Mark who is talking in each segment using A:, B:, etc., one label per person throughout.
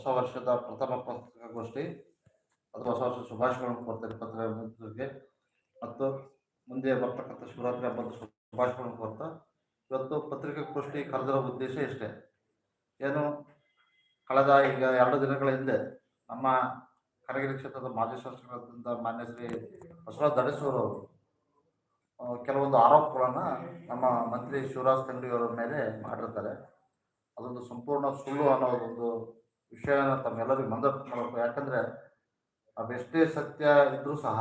A: ಹೊಸ ವರ್ಷದ ಪ್ರಥಮ ಪತ್ರಿಕಾಗೋಷ್ಠಿ ಅದು ಹೊಸ ವರ್ಷ ಶುಭಾಶಯಗಳನ್ನು ಕೊಡ್ತಾರೆ ಪತ್ರಿಕೆ ಮತ್ತು ಮುಂದೆ ಬರ್ತಕ್ಕಂಥ ಶಿವರಾತ್ರಿ ಹಬ್ಬದ ಶುಭಾಶಯಗಳನ್ನು ಕೊಡ್ತಾ ಇವತ್ತು ಪತ್ರಿಕಾಗೋಷ್ಠಿ ಕರೆದಿರೋ ಉದ್ದೇಶ ಇಷ್ಟೇ. ಏನು ಕಳೆದ ಈಗ ಎರಡು ದಿನಗಳ ಹಿಂದೆ ನಮ್ಮ ಕರಗಿರಿ ಕ್ಷೇತ್ರದ ಮಾಜಿ ಶಾಸಕರಾದಂಥ ಮಾನ್ಯ ಶ್ರೀ ಬಸವರಾಜ ಆ, ಕೆಲವೊಂದು ಆರೋಪಗಳನ್ನು ನಮ್ಮ ಮಂತ್ರಿ ಶಿವರಾಜ್ ತಂಗಡಿಯವರ ಮೇಲೆ ಮಾಡಿರ್ತಾರೆ. ಅದೊಂದು ಸಂಪೂರ್ಣ ಸುಳ್ಳು ಅನ್ನೋದೊಂದು ವಿಷಯನ ತಮ್ಮೆಲ್ಲರಿಗೂ ಮನದಟ್ಟು ಮಾಡಬೇಕು. ಯಾಕಂದರೆ ಅವೆಷ್ಟೇ ಸತ್ಯ ಇದ್ರೂ ಸಹ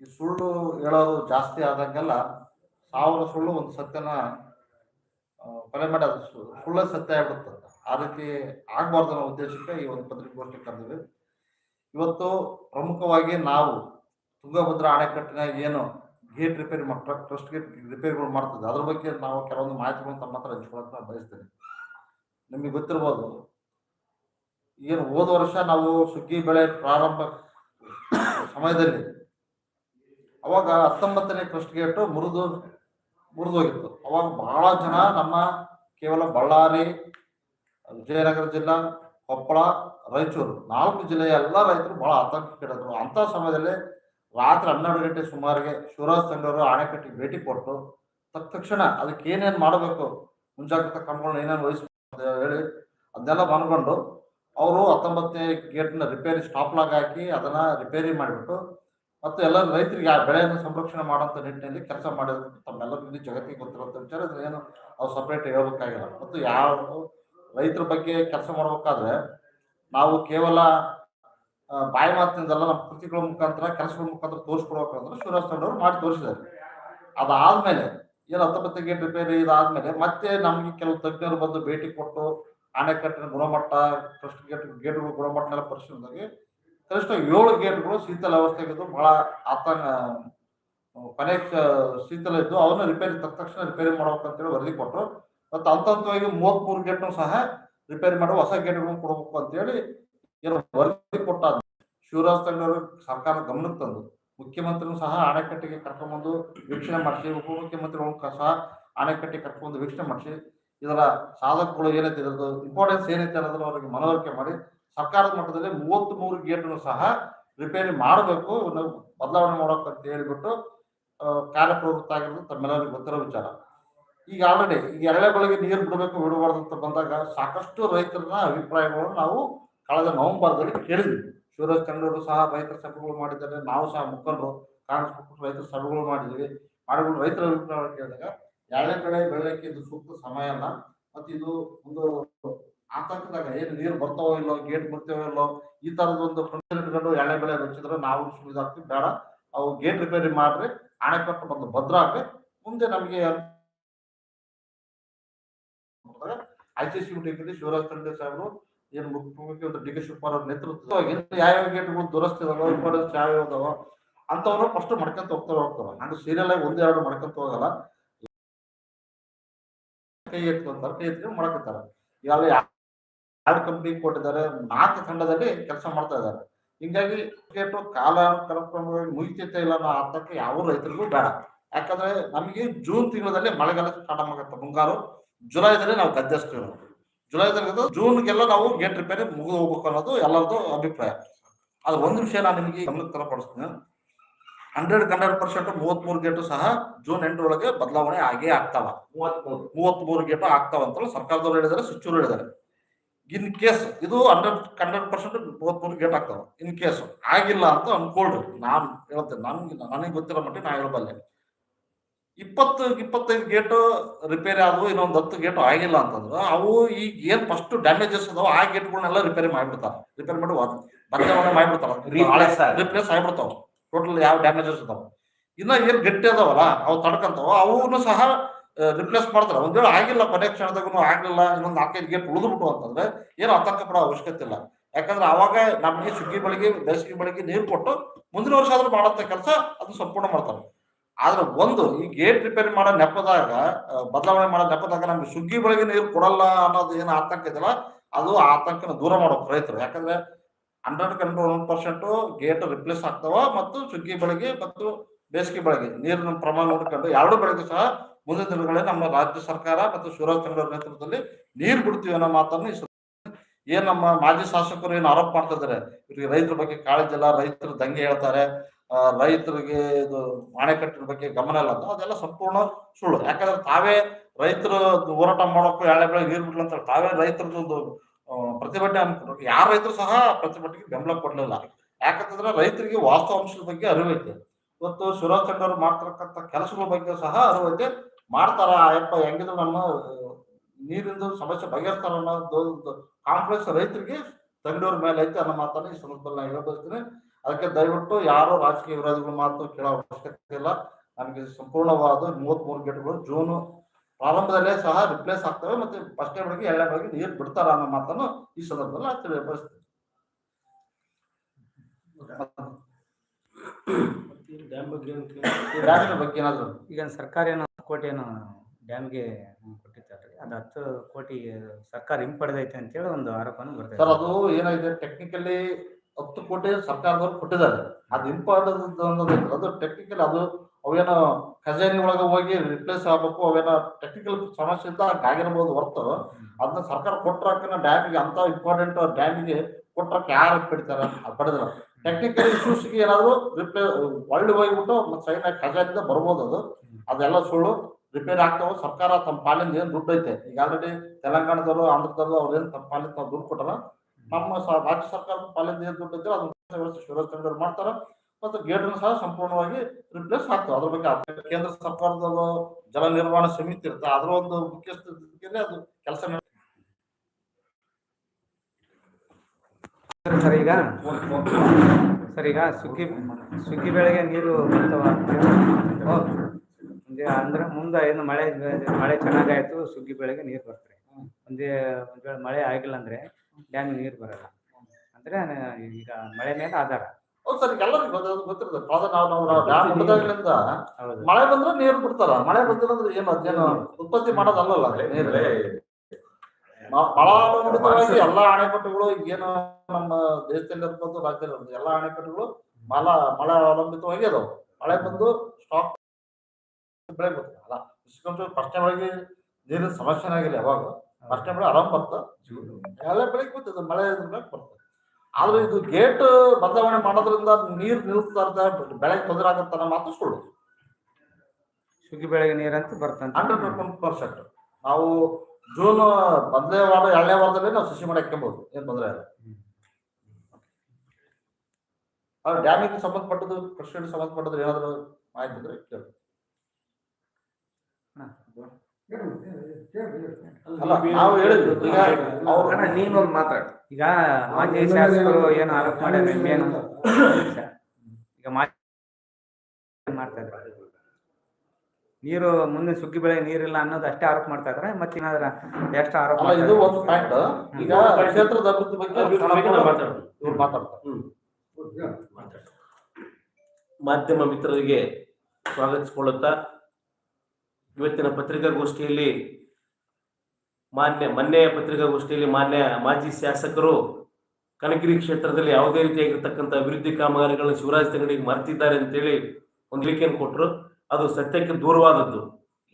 A: ಈ ಸುಳ್ಳು ಹೇಳೋದು ಜಾಸ್ತಿ ಆದಂಗೆಲ್ಲ ಸಾವಿರ ಸುಳ್ಳು ಒಂದು ಸತ್ಯನ ಕೊಲೆ ಮಾಡಿ ಅದು ಸುಳ್ಳ ಸತ್ಯ ಆಗ್ಬಿಡುತ್ತೆ ಆ ರೀತಿ ಆಗಬಾರ್ದು ಅನ್ನೋ ಉದ್ದೇಶಕ್ಕೆ ಈ ಒಂದು ಪತ್ರಿಕಾಗೋಷ್ಠಿ ಕರೆದಿವಿ ಇವತ್ತು ಪ್ರಮುಖವಾಗಿ ನಾವು ತುಂಗಭದ್ರಾ ಅಣೆಕಟ್ಟಿನ ಏನು ಗೇಟ್ ರಿಪೇರಿ ಟ್ರಸ್ಟ್ ಗೇಟ್ ರಿಪೇರಿಗಳು ಮಾಡ್ತದೆ ಅದ್ರ ಬಗ್ಗೆ ನಾವು ಕೆಲವೊಂದು ಮಾಹಿತಿಗಳನ್ನು ತಮ್ಮ ಹತ್ರ ಹಂಚ್ಕೊಳ್ಳೋಕೆ ನಾನು ಬಯಸ್ತೇನೆ. ನಿಮಗೆ ಗೊತ್ತಿರ್ಬೋದು ಏನು ಹೋದ ವರ್ಷ ನಾವು ಸುಗ್ಗಿ ಬೆಳೆ ಪ್ರಾರಂಭ ಸಮಯದಲ್ಲಿ ಅವಾಗ ಹತ್ತೊಂಬತ್ತನೇ ಟ್ರಸ್ಟ್ ಗೇಟು ಮುರಿದು, ಮುರಿದೋಗಿತ್ತು. ಅವಾಗ ಬಹಳ ಜನ ನಮ್ಮ ಕೇವಲ ಬಳ್ಳಾರಿ, ವಿಜಯನಗರ ಜಿಲ್ಲಾ, ಕೊಪ್ಪಳ, ರಾಯಚೂರು ನಾಲ್ಕು ಜಿಲ್ಲೆಯ ಎಲ್ಲ ರೈತರು ಬಹಳ ಆತಂಕಕ್ಕೀಡಾದರು. ಅಂಥ ಸಮಯದಲ್ಲಿ ರಾತ್ರಿ ಹನ್ನೆರಡು ಗಂಟೆ ಸುಮಾರಿಗೆ ಶಿವರಾಜ್ ತಂಡವರು ಅಣೆಕಟ್ಟಿಗೆ ಭೇಟಿ ಕೊಟ್ಟು ತಕ್ಷಣ ಅದಕ್ಕೆ ಏನೇನು ಮಾಡಬೇಕು, ಮುಂಜಾಗ್ರತಾ ಕ್ರಮಗಳನ್ನ ಏನೇನು ವಹಿಸ್ಬೇಕು ಅಂತ ಹೇಳಿ ಅದನ್ನೆಲ್ಲ ಮನ್ಕೊಂಡು ಅವರು ಹತ್ತೊಂಬತ್ತನೇ ಗೇಟ್ನ ರಿಪೇರಿ ಸ್ಟಾಪ್ ಲಾಗ್ ಹಾಕಿ ಅದನ್ನ ರಿಪೇರಿ ಮಾಡಿಬಿಟ್ಟು ಮತ್ತು ಎಲ್ಲ ರೈತರಿಗೆ ಆ ಬೆಳೆಯನ್ನು ಸಂರಕ್ಷಣೆ ಮಾಡೋಂಥ ನಿಟ್ಟಿನಲ್ಲಿ ಕೆಲಸ ಮಾಡಿದ್ರು. ತಮ್ಮೆಲ್ಲರಿಗೂ ಜಗತ್ತಿಗೆ ಗೊತ್ತಿರುವಂಥ ವಿಚಾರ ಏನು ಅವ್ರು ಸಪ್ರೇಟ್ ಹೇಳಬೇಕಾಗಿಲ್ಲ. ಮತ್ತು ಯಾವ ರೈತರ ಬಗ್ಗೆ ಕೆಲಸ ಮಾಡಬೇಕಾದ್ರೆ ನಾವು ಕೇವಲ ಬಾಯಿ ಮಾತಿನಿಂದಲ್ಲ, ನಮ್ಮ ಕೃತಿಗಳ ಮುಖಾಂತರ, ಕೆಲಸಗಳ ಮುಖಾಂತರ ತೋರಿಸ್ಕೊಡ್ಬೇಕಂದ್ರೆ ಶಿವರಾಜ್ ತಂಡವರು ಮಾಡಿ ತೋರಿಸಿದ್ದಾರೆ. ಅದಾದ್ಮೇಲೆ, ಏನು ಹತ್ತೊಂಬತ್ತು ಗೇಟ್ ರಿಪೇರಿ ಇದಾದ್ಮೇಲೆ ಮತ್ತೆ ನಮಗೆ ಕೆಲವು ತಜ್ಞರು ಬಂದು ಭೇಟಿ ಕೊಟ್ಟು ಅಣೆಕಟ್ಟಿನ ಗುಣಮಟ್ಟ ಫಸ್ಟ್ ಗೇಟ್, ಗೇಟ್ಗಳ ಗುಣಮಟ್ಟನೆಲ್ಲ ಪರಿಶೀಲನೆಗೆ ಕನಿಷ್ಠ ಏಳು ಗೇಟ್ಗಳು ಶೀತಲ ಅವಸ್ಥೆಗಿದ್ದು ಬಹಳ ಆತಂಕ ಕೊನೆ ಶೀತಲ ಇದ್ದು ಅವನ್ನ ರಿಪೇರಿ ತಕ್ಷಣ ರಿಪೇರಿ ಮಾಡ್ಬೇಕಂತೇಳಿ ವರದಿ ಕೊಟ್ಟರು ಮತ್ತು ಹಂತ ಹಂತವಾಗಿ ಮೂವತ್ಮೂರು ಗೇಟ್ನು ಸಹ ರಿಪೇರಿ ಮಾಡಿ ಹೊಸ ಗೇಟ್ಗಳನ್ನು ಕೊಡಬೇಕು ಅಂತೇಳಿ ಏನು ವರದಿ ಕೊಟ್ಟ ಶಿವರಾಜ್ ತಂಗಡವರು ಸರ್ಕಾರ ಗಮನಕ್ಕೆ ತಂದು ಮುಖ್ಯಮಂತ್ರಿನೂ ಸಹ ಅಣೆಕಟ್ಟಿಗೆ ಕರ್ಕೊಂಡ್ಬಂದು ವೀಕ್ಷಣೆ ಮಾಡಿಸಿ ಉಪಮುಖ್ಯಮಂತ್ರಿಗಳು ಸಹ ಅಣೆಕಟ್ಟಿಗೆ ಕರ್ಕೊಂಡು ವೀಕ್ಷಣೆ ಮಾಡಿಸಿ ಇದರ ಸಾಧಕಗಳು ಏನೈತೆ ಇದರದ್ದು ಇಂಪಾರ್ಟೆನ್ಸ್ ಏನೈತೆ ಅನ್ನೋದನ್ನ ಅವರಿಗೆ ಮನವರಿಕೆ ಮಾಡಿ ಸರ್ಕಾರದ ಮಟ್ಟದಲ್ಲಿ ಮೂವತ್ತ್ ಮೂರು ಗೇಟ್ನು ಸಹ ರಿಪೇರಿ ಮಾಡಬೇಕು ನಾವು ಬದಲಾವಣೆ ಮಾಡೋಕೆ ಅಂತ ಹೇಳಿಬಿಟ್ಟು ಕಾರ್ಯಪ್ರವೃತ್ತ ಆಗಿರೋದು ತಮ್ಮೆಲ್ಲರಿಗೂ ಗೊತ್ತಿರೋ ವಿಚಾರ. ಈಗ ಆಲ್ರೆಡಿ ಈಗ ಎಳೆಗಳಿಗೆ ನೀರು ಬಿಡಬೇಕು, ಬಿಡಬಾರ್ದು ಅಂತ ಬಂದಾಗ ಸಾಕಷ್ಟು ರೈತರ ಅಭಿಪ್ರಾಯಗಳನ್ನು ನಾವು ಕಳೆದ ನವೆಂಬರ್ದಲ್ಲಿ ಕೇಳಿದ್ವಿ. ಶಿವರಾಜ್ ಚಂದ್ರವರು ಸಹ ರೈತರ ಸಭೆಗಳು ಮಾಡಿದ್ದಾರೆ, ನಾವು ಸಹ ಮುಖಂಡರು, ಕಾಂಗ್ರೆಸ್ ಮುಖಂಡರು ರೈತರ ಸಭೆಗಳು ಮಾಡಿದ್ದೀವಿ. ಮಾಡಿಕೊಂಡು ರೈತರ ಅಭಿಪ್ರಾಯ ಕೇಳಿದಾಗ ಎಳೆ ಬೆಳೆ ಬೆಳೆಯಕ್ಕೆ ಇದು ಸೂಕ್ತ ಸಮಯ ಅಲ್ಲ. ಮತ್ತು ಇದು ಒಂದು ಆತಂಕದಾಗ ಏನು ನೀರು ಬರ್ತಾವೋ ಇಲ್ಲೋ ಗೇಟ್ ಬರ್ತಾವೋ ಇಲ್ಲೋ, ಈ ತರದ ಒಂದು ಕಂಡೀಷನ್ ಇಟ್ಕೊಂಡು ಎಳೆ ಬೆಳೆ ಹಚ್ಚಿದ್ರೆ ನಾವು ಇದಾಗ್ತೀವಿ ಬೇಡ. ಅವು ಗೇಟ್ ರಿಪೇರಿ ಮಾಡ್ರಿ ಅಣೆಕಟ್ಟು ಬಂದು ಭದ್ರ ಆಗ್ಲಿ ಮುಂದೆ ನಮಗೆ I C C deputy Shivaraj Tande ಸಾಹೇಬರು ಏನು ಮುಖ್ಯಮಂತ್ರಿ ಡಿ ಕೆ ಶಿವಕುಮಾರ್ ಅವ್ರ ನೇತೃತ್ವ ಯಾವ್ಯಾವ ಗೇಟ್ಗಳು ದುರಸ್ತಿ ಇದಾವ ಇಂಪಾರ್ಟೆನ್ಸ್ ಯಾವ್ಯಾವ ಅಂತವ್ರು ಫಸ್ಟ್ ಮಡ್ಕೊಂತ ಹೋಗ್ತಾರೆ ಹೋಗ್ತಾರೆ. ನಾನು ಸೀರಿಯಲ್ ಆಗಿ ಒಂದೆರಡು ಮಾಡ್ಕೊಂತ ಹೋಗಲ್ಲ. ಕೈ ಎತ್ಕೊಂತಾರೆ ಕೈ ಎತ್ಕೊಂಡು ಮಾಡಕತ್ತಾರ ಇವಾಗ ಎರಡು ಕಂಪ್ನಿ ಕೊಟ್ಟಿದ್ದಾರೆ, ನಾಲ್ಕು ತಂಡದಲ್ಲಿ ಕೆಲಸ ಮಾಡ್ತಾ ಇದ್ದಾರೆ. ಹಿಂಗಾಗಿ ಕ್ರಿಕೆಟ್ ಕಾಲ ಕ್ರಮವಾಗಿ ಮುಗಿತೈತೆ ಇಲ್ಲ ಅನ್ನೋ ಅರ್ಥಕ್ಕೆ ಯಾವ ರೈತರಿಗೂ ಬೇಡ. ಯಾಕಂದ್ರೆ ನಮಗೆ ಜೂನ್ ತಿಂಗಳಲ್ಲಿ ಮಳೆಗಾಲ ಸ್ಟಾರ್ಟ್ ಆಗತ್ತೆ. ಮುಂಗಾರು ಜುಲೈದಲ್ಲಿ ನಾವು ಗದ್ದೆಸ್ತೀವಿ ಜುಲೈದಲ್ಲಿ ಜೂನ್ಗೆಲ್ಲ ನಾವು ಗೇಟ್ ರಿಪೇರಿ ಮುಗಿದು ಹೋಗ್ಬೇಕು ಅನ್ನೋದು ಎಲ್ಲರದು ಅಭಿಪ್ರಾಯ. ಅದು ಒಂದು ವಿಷಯ ನಾನು ನಿಮಗೆ ಗಮನಕ್ಕೆ ತರಪಡಿಸ್ತೀನಿ ಹಂಡ್ರೆಡ್ ಹಂಡ್ರೆಡ್ ಪರ್ಸೆಂಟ್ ಮೂವತ್ಮೂರು ಗೇಟು ಸಹ ಜೂನ್ ಎಂಟರೊಳಗೆ ಬದಲಾವಣೆ ಆಗೇ ಆಗ್ತಾವ.
B: ಮೂವತ್ಮೂರು.
A: ಮೂವತ್ಮೂರು ಗೇಟು ಆಗ್ತಾವ ಅಂತೇಳಿ ಸರ್ಕಾರದವ್ರು ಹೇಳಿದಾರೆ ಸಚಿವರು ಹೇಳಿದ್ದಾರೆ ಇನ್ ಕೇಸ್ ಇದು ಹಂಡ್ರೆಡ್ ಹಂಡ್ರೆಡ್ ಪರ್ಸೆಂಟ್ ಮೂವತ್ಮೂರು ಗೇಟ್ ಆಗ್ತಾವ ಇನ್ ಕೇಸ್. ಆಗಿಲ್ಲ ಅಂತ ಅನ್ಕೊಳ್ರಿ. ನಾನು ಹೇಳ್ತೇನೆ ನನ್ಗೆ ನನಗೆ ಗೊತ್ತಿರೋ ಮಟ್ಟಿಗೆ ನಾ ಹೇಳಬಲ್ಲೆ ಇಪ್ಪತ್ತು ಇಪ್ಪತ್ತೈದು ಗೇಟು ರಿಪೇರಿ ಆದವು ಇನ್ನೊಂದು ಹತ್ತು ಗೇಟು ಆಗಿಲ್ಲ ಅಂತಂದ್ರೆ ಅವು ಈಗ ಏನ್ ಫಸ್ಟ್ ಡ್ಯಾಮೇಜಸ್ ಅದಾವ ಆ ಗೇಟ್ಗಳನ್ನೆಲ್ಲ ರಿಪೇರಿ ಮಾಡಿಬಿಡ್ತಾರೆ. ರಿಪೇರಿ ಮಾಡಿ ಬದಲಾವಣೆ ಮಾಡಿಬಿಡ್ತಾರೆ. ರಿಪ್ಲೇಸ್ ಆಗಿಬಿಡ್ತಾವ. ಟೋಟಲ್ ಯಾವ ಡ್ಯಾಮೇಜಸ್ ಅದಾವ ಇನ್ನ ಏನ್ ಗಟ್ಟಿ ಅದಾವಲ್ಲ, ಅವು ತಡ್ಕಂತಾವ, ಅವನು ಸಹ ರಿಪ್ಲೇಸ್ ಮಾಡ್ತಾರೆ ಒಂದ್ ವೇಳೆ ಆಗಿಲ್ಲ, ಕೊನೆ ಕ್ಷಣದಾಗೂ ಆಗ್ಲಿಲ್ಲ, ಇನ್ನೊಂದು ನಾಲ್ಕೈದು ಗೇಟ್ ಉಳಿದ್ಬಿಟ್ಟು ಅಂತಂದ್ರೆ ಏನು ಆತಂಕ ಪಡೋ ಅವಶ್ಯಕತೆ ಇಲ್ಲ. ಯಾಕಂದ್ರೆ ಅವಾಗ ನಮಗೆ ಸುಗ್ಗಿ ಬೆಳಗ್ಗೆ ಬೇಸಿಗೆ ಬೆಳಗ್ಗೆ ನೀರು ಕೊಟ್ಟು ಮುಂದಿನ ವರ್ಷ ಆದ್ರೂ ಮಾಡಂತ ಕೆಲಸ ಅದು ಸಂಪೂರ್ಣ ಮಾಡ್ತಾರೆ. ಆದ್ರೆ ಒಂದು, ಈ ಗೇಟ್ ರಿಪೇರಿ ಮಾಡೋ ನೆಪದಾಗ ಬದಲಾವಣೆ ಮಾಡೋ ನೆಪದಾಗ ನಮ್ಗೆ ಸುಗ್ಗಿ ಬೆಳಗ್ಗೆ ನೀರು ಕೊಡಲ್ಲ ಅನ್ನೋದು ಏನು ಆತಂಕ ಇದೆಯಲ್ಲ ಅದು ಆತಂಕನ ದೂರ ಮಾಡೋ ರೈತರು ಯಾಕಂದ್ರೆ hundred one percent gate replace ಆಗ್ತಾವ ಮತ್ತು ಸುಗ್ಗಿ ಬೆಳಗ್ಗೆ ಮತ್ತು ಬೇಸಿಗೆ ಬೆಳಗ್ಗೆ ನೀರಿನ ಪ್ರಮಾಣ ನೋಡ್ಕೊಂಡು ಎರಡು ಬೆಳಗ್ಗೆ ಸಹ ಮುಂದಿನ ದಿನಗಳಲ್ಲಿ ನಮ್ಮ ರಾಜ್ಯ ಸರ್ಕಾರ ಮತ್ತು ಶಿವರಾಜ್ ಚಂದ್ರ ನೇತೃತ್ವದಲ್ಲಿ ನೀರು ಬಿಡ್ತೀವಿ ಅನ್ನೋ ಮಾತನ್ನು ಏನ್ ನಮ್ಮ ಮಾಜಿ ಶಾಸಕರು ಏನು ಆರೋಪ ಮಾಡ್ತಾ ಇದಾರೆ? ಇವ್ರಿಗೆ ರೈತರ ಬಗ್ಗೆ ಕಾಳಜಿ ಇಲ್ಲ, ರೈತರು ದಂಗೆ ಹೇಳ್ತಾರೆ ರೈತರಿಗೆ ಇದು ಅಣೆಕಟ್ಟಿನ ಬಗ್ಗೆ ಗಮನ ಇಲ್ಲ ಅಂತ, ಅದೆಲ್ಲ ಸಂಪೂರ್ಣ ಸುಳ್ಳು. ಯಾಕಂದ್ರೆ ತಾವೇ ರೈತರು ಹೋರಾಟ ಮಾಡೋಕ್ಕೂ ಎಳೆ ಬೆಳೆ ನೀರು ಬಿಡ್ಲಂತ ತಾವೇ ರೈತರದ್ದು ಪ್ರತಿಭಟನೆ ಅನ್ಕೊಂಡ್ರು. ಯಾರ ರೈತರು ಸಹ ಪ್ರತಿಭಟನೆಗೆ ಬೆಂಬಲ ಕೊಡ್ಲಿಲ್ಲ. ಯಾಕಂತಂದ್ರೆ ರೈತರಿಗೆ ವಾಸ್ತವಾಂಶದ ಬಗ್ಗೆ ಅರಿವೈತೆ ಇವತ್ತು ಶಿವರಾಜ್ ಚಂದ್ರ ಅವರು ಮಾಡ್ತಕ್ಕಂಥ ಕೆಲಸಗಳ ಬಗ್ಗೆ ಸಹ ಅರಿವೈತೆ ಮಾಡ್ತಾರ ಅಯ್ಯಪ್ಪ ಹೆಂಗಿದ್ರು ನಮ್ಮ ನೀರಿಂದು ಸಮಸ್ಯೆ ಬಗೆಹರಿಸ್ತಾರ ಅನ್ನೋದು ಕಾನ್ಫಿಡೆನ್ಸ್ ರೈತರಿಗೆ ತಂಡವ್ರ ಮೇಲೆ ಐತೆ ಅನ್ನೋ ಮಾತನ್ನ ಈ ಸಂದರ್ಭದಲ್ಲಿ ನಾನು ಹೇಳ್ಬಯಸ್ತೀನಿ. ಅದಕ್ಕೆ ದಯವಿಟ್ಟು ಯಾರು ರಾಜಕೀಯ ವಿರೋಧಿಗಳ ಮಾತು ಕೇಳೋ ಅವಶ್ಯಕತೆ ಇಲ್ಲ. ನಮಗೆ ಸಂಪೂರ್ಣವಾದ ಮೂವತ್ತ್ ಮೂರು ಗೇಟ್ಗಳು ಜೂನ್ ಪ್ರಾರಂಭದಲ್ಲೇ ಸಹ ರಿಪ್ಲೇಸ್ ಆಗ್ತವೆ ಮತ್ತೆ ಫಸ್ಟೇ ಬೆಳಗ್ಗೆ ಎಲ್ಲ ಬೆಳಗ್ಗೆ ನೀರು ಬಿಡ್ತಾರ ಅನ್ನೋ ಮಾತನ್ನು ಈ ಸಂದರ್ಭದಲ್ಲಿ ಈ ಡ್ಯಾಮಿನ ಬಗ್ಗೆ ಏನಾದ್ರು?
C: ಈಗ ಸರ್ಕಾರ ಏನು ಹತ್ತು ಕೋಟಿ ಏನೋ ಡ್ಯಾಮ್ಗೆ ಕೊಟ್ಟಿದ್ದಾರೆ. ಅದು ಹತ್ತು ಕೋಟಿ ಸರ್ಕಾರ ಹಿಂಪಡೆದೈತೆ ಅಂತೇಳಿ ಒಂದು ಆರೋಪನೂ
A: ಸರ್
C: ಬರ್ತದೆ
A: ಅದು ಏನಾಗಿದೆ? ಟೆಕ್ನಿಕಲಿ ಹತ್ತು ಕೋಟಿ ಸರ್ಕಾರದವ್ರು ಕೊಟ್ಟಿದ್ದಾರೆ. ಅದು ಹಿಂಪಡೆದ ಅನ್ನೋದು ಅದು ಟೆಕ್ನಿಕಲ್ ಅದು ಅವೇನೋ ಖಜಾನೆ ಒಳಗೆ ಹೋಗಿ ರಿಪ್ಲೇಸ್ ಆಗ್ಬೇಕು, ಅವೇನೋ ಟೆಕ್ನಿಕಲ್ ಸಮಸ್ಯೆ ಇದ್ದ ಆಗಿರ್ಬೋದು ಹೊರತು. ಅದನ್ನ ಸರ್ಕಾರ ಕೊಟ್ಟರಕ್ಕೆ ಡ್ಯಾಮಿಗೆ ಅಂತ ಇಂಪಾರ್ಟೆಂಟ್ ಡ್ಯಾಮಿಗೆ ಕೊಟ್ಟರಕ್ಕೆ ಯಾರು ಬಿಡ್ತಾರೆ ಪಡೆದ್ರ ಟೆಕ್ನಿಕಲ್ ಇಶ್ಯೂಸ್ಗೆ ಏನಾದ್ರು ರಿಪ್ಲೇ ಒಳ್ಳೆ ಹೋಗ್ಬಿಟ್ಟು ಸೈನ್ ಖಜಾನಿಂದ ಬರ್ಬೋದು ಅದು. ಅದೆಲ್ಲ ಸುಳ್ಳು ರಿಪೇರ್ ಆಗ್ತಾವ, ಸರ್ಕಾರ ತಮ್ಮ ಪಾಲಿಂದ ಏನ್ ದುಡ್ಡು ಐತೆ. ಈಗ ಆಲ್ರೆಡಿ ತೆಲಂಗಾಣದವರು, ಆಂಧ್ರದವರು ಅವ್ರು ತಮ್ಮ ಪಾಲಿಂದ ದುಡ್ಡು ಕೊಟ್ಟಾರ? ನಮ್ಮ ರಾಜ್ಯ ಸರ್ಕಾರದ ಪಾಲಿಂದ ಏನ್ ದುಡ್ಡು ಐತೆ ಅದನ್ನ ಶಿವರಾಜ್ ಚಂದ್ರ ಮಾಡ್ತಾರ. ಮತ್ತು ಗೇಟ್ನ ಸಹ ಸಂಪೂರ್ಣವಾಗಿ ರಿಪ್ಲೇಸ್ ಆಗ್ತಾವ ಅದ್ರ ಬಗ್ಗೆ ಕೇಂದ್ರ ಸರ್ಕಾರದ ಜಲ ನಿರ್ವಹಣಾ ಸಮಿತಿ ಇರುತ್ತೆ. ಅದ್ರ ಒಂದು ಮುಖ್ಯಸ್ಥೆ ಅದು ಕೆಲಸ
C: ಸರ್ ಈಗ ಸರ್, ಈಗ ಸುಗ್ಗಿ ಸುಗ್ಗಿ ಬೆಳೆಗೆ ನೀರು ಬರ್ತಾವ. ಒಂದೇ ಅಂದ್ರೆ ಮುಂದೆ ಏನು ಮಳೆ ಮಳೆ ಚೆನ್ನಾಗಾಯ್ತು, ಸುಗ್ಗಿ ಬೆಳೆಗೆ ನೀರು ಬರ್ತಾರೆ ಒಂದೇ ಒಂದ್ ವೇಳೆ ಮಳೆ ಆಗಿಲ್ಲ ಅಂದ್ರೆ ಡ್ಯಾಮ್ ನೀರು ಬರಲ್ಲ. ಅಂದ್ರೆ ಈಗ ಮಳೆ ಮೇಲೆ ಆಧಾರ.
A: ಹೌದು ಸರ್ ಎಲ್ಲರಿಗೂ ಗೊತ್ತ- ಗೊತ್ತಿರ್ತದೆ ಕಾದ ನಾವು ನಾವು ಡ್ಯಾಮ್ ಮುಟ್ಟದಾಗ್ಲಿಂದ ಮಳೆ ಬಂದ್ರೆ ನೀರು ಬಿಡ್ತಾರ. ಮಳೆ ಬಂದಿಲ್ಲ ಅಂದ್ರೆ ಏನು ಅದೇನು ಉತ್ಪತ್ತಿ ಮಾಡೋದಲ್ಲಲ್ಲ ನೀರು? ಮಳ ಎಲ್ಲಾ ಅಣೆಕಟ್ಟುಗಳು ಏನು ನಮ್ಮ ದೇಶದಲ್ಲಿ ಇರ್ಬೋದು ರಾಜ್ಯದಲ್ಲಿ ಇರ್ಬೋದು ಎಲ್ಲಾ ಅಣೆಕಟ್ಟುಗಳು ಮಲ ಮಳೆ ಅವಲಂಬಿತವಾಗಿ ಅದಾವ. ಮಳೆ ಬಂದು ಸ್ಟಾಕ್ ಬೆಳೆ ಬರ್ತಲ್ಲ ಫಸ್ಟ್ ಒಳಗೆ ನೀರಿನ ಸಮಸ್ಯೆ ಆಗಿಲ್ಲ ಯಾವಾಗ? ಫಸ್ಟ್ ಬೆಳೆ ಆರಾಮ್ ಬರ್ತದೆ ಎಲ್ಲ ಬೆಳೆಗೆ ಬರ್ತದೆ ಮಳೆ ಇದ್ರ ಮೇಲೆ ಬರ್ತದೆ ಆದ್ರೆ ಇದು ಗೇಟ್ ಬದಲಾವಣೆ ಮಾಡೋದ್ರಿಂದ ನೀರ್ ನಿಲ್ತಾ ಬೆಳಗ್ಗೆ ಬೆಳೆಗೆ ತೊಂದರೆ ಆಗತ್ತ ಮಾತು ಸುಳ್ಳು.
C: ಸುಗ್ಗಿ ಬೆಳೆಗೆ ಅಂತ ಬರ್ತಾನೆ
A: ಹಂಡ್ರೆಡ್ ಪರ್ಸೆಂಟ್ ನಾವು ಜೂನ್ ಬದಲೇ ವಾರ ಎರಡನೇ ವಾರದಲ್ಲಿ ನಾವು ಸಸಿ ಮಾಡಿ ಹಾಕ್ಕೊಬಹುದು ಏನ್ ತೊಂದರೆ ಇಲ್ಲ. ಆ ಡ್ಯಾಮಿಗೆ ಸಂಬಂಧಪಟ್ಟದ್ದು ಕೃಷಿಗೆ ಸಂಬಂಧಪಟ್ಟದ್ದು ಏನಾದ್ರು ಮಾಹಿತಿ ಇದ್ರೆ ಕೇಳಿ. ಅಲ್ಲ ನಾವು ಹೇಳಿದ್ವಿ. ಈಗ ಅವ್ರು
B: ನೀನೊಂದು ಮಾತಾಡು.
C: ಈಗ ಮಾಜಿ ಶಾಸಕರು ಏನು ಆರೋಪ ಮಾಡ್ಯಾರ? ಏನು ಈಗ ಮಾಜಿ ಮಾಡ್ತಾ ಇದ್ದಾರೆ ನೀರು ಮುಂದೆ ಸುಗ್ಗಿ ಬೆಳೆ ನೀರಿಲ್ಲ ಅನ್ನೋದು ಅಷ್ಟೇ ಆರೋಪ ಮಾಡ್ತಾ ಇದ್ರೆ? ಮತ್ತೆ ಏನಾದ್ರ ಎಷ್ಟು ಆರೋಪ
A: ಇದು ಒಂದು ಪಾಯಿಂಟ್ ಈಗ ಕ್ಷೇತ್ರದ ಅಭಿವೃದ್ಧಿ ಬಗ್ಗೆ. ಇವ್ರು ಮಾತಾಡ್ತಾರೆ.
B: ಮಾಧ್ಯಮ ಮಿತ್ರರಿಗೆ ಸ್ವಾಗತಿಸಿಕೊಳ್ಳುತ್ತಾ ಇವತ್ತಿನ ಪತ್ರಿಕಾಗೋಷ್ಠಿಯಲ್ಲಿ ಮಾನ್ಯ, ಮೊನ್ನೆ ಪತ್ರಿಕಾಗೋಷ್ಠಿಯಲ್ಲಿ ಮಾನ್ಯ ಮಾಜಿ ಶಾಸಕರು ಕನಕಿರಿ ಕ್ಷೇತ್ರದಲ್ಲಿ ಯಾವುದೇ ರೀತಿಯಾಗಿರ್ತಕ್ಕಂಥ ಅಭಿವೃದ್ಧಿ ಕಾಮಗಾರಿಗಳನ್ನು ಶಿವರಾಜ್ ತಂಗಡಿಗೆ ಮರೆತಿದ್ದಾರೆ ಅಂತೇಳಿ ಒಂದು ಹೇಳಿಕೆಯನ್ನು ಕೊಟ್ಟರು ಅದು ಸತ್ಯಕ್ಕೆ ದೂರವಾದದ್ದು.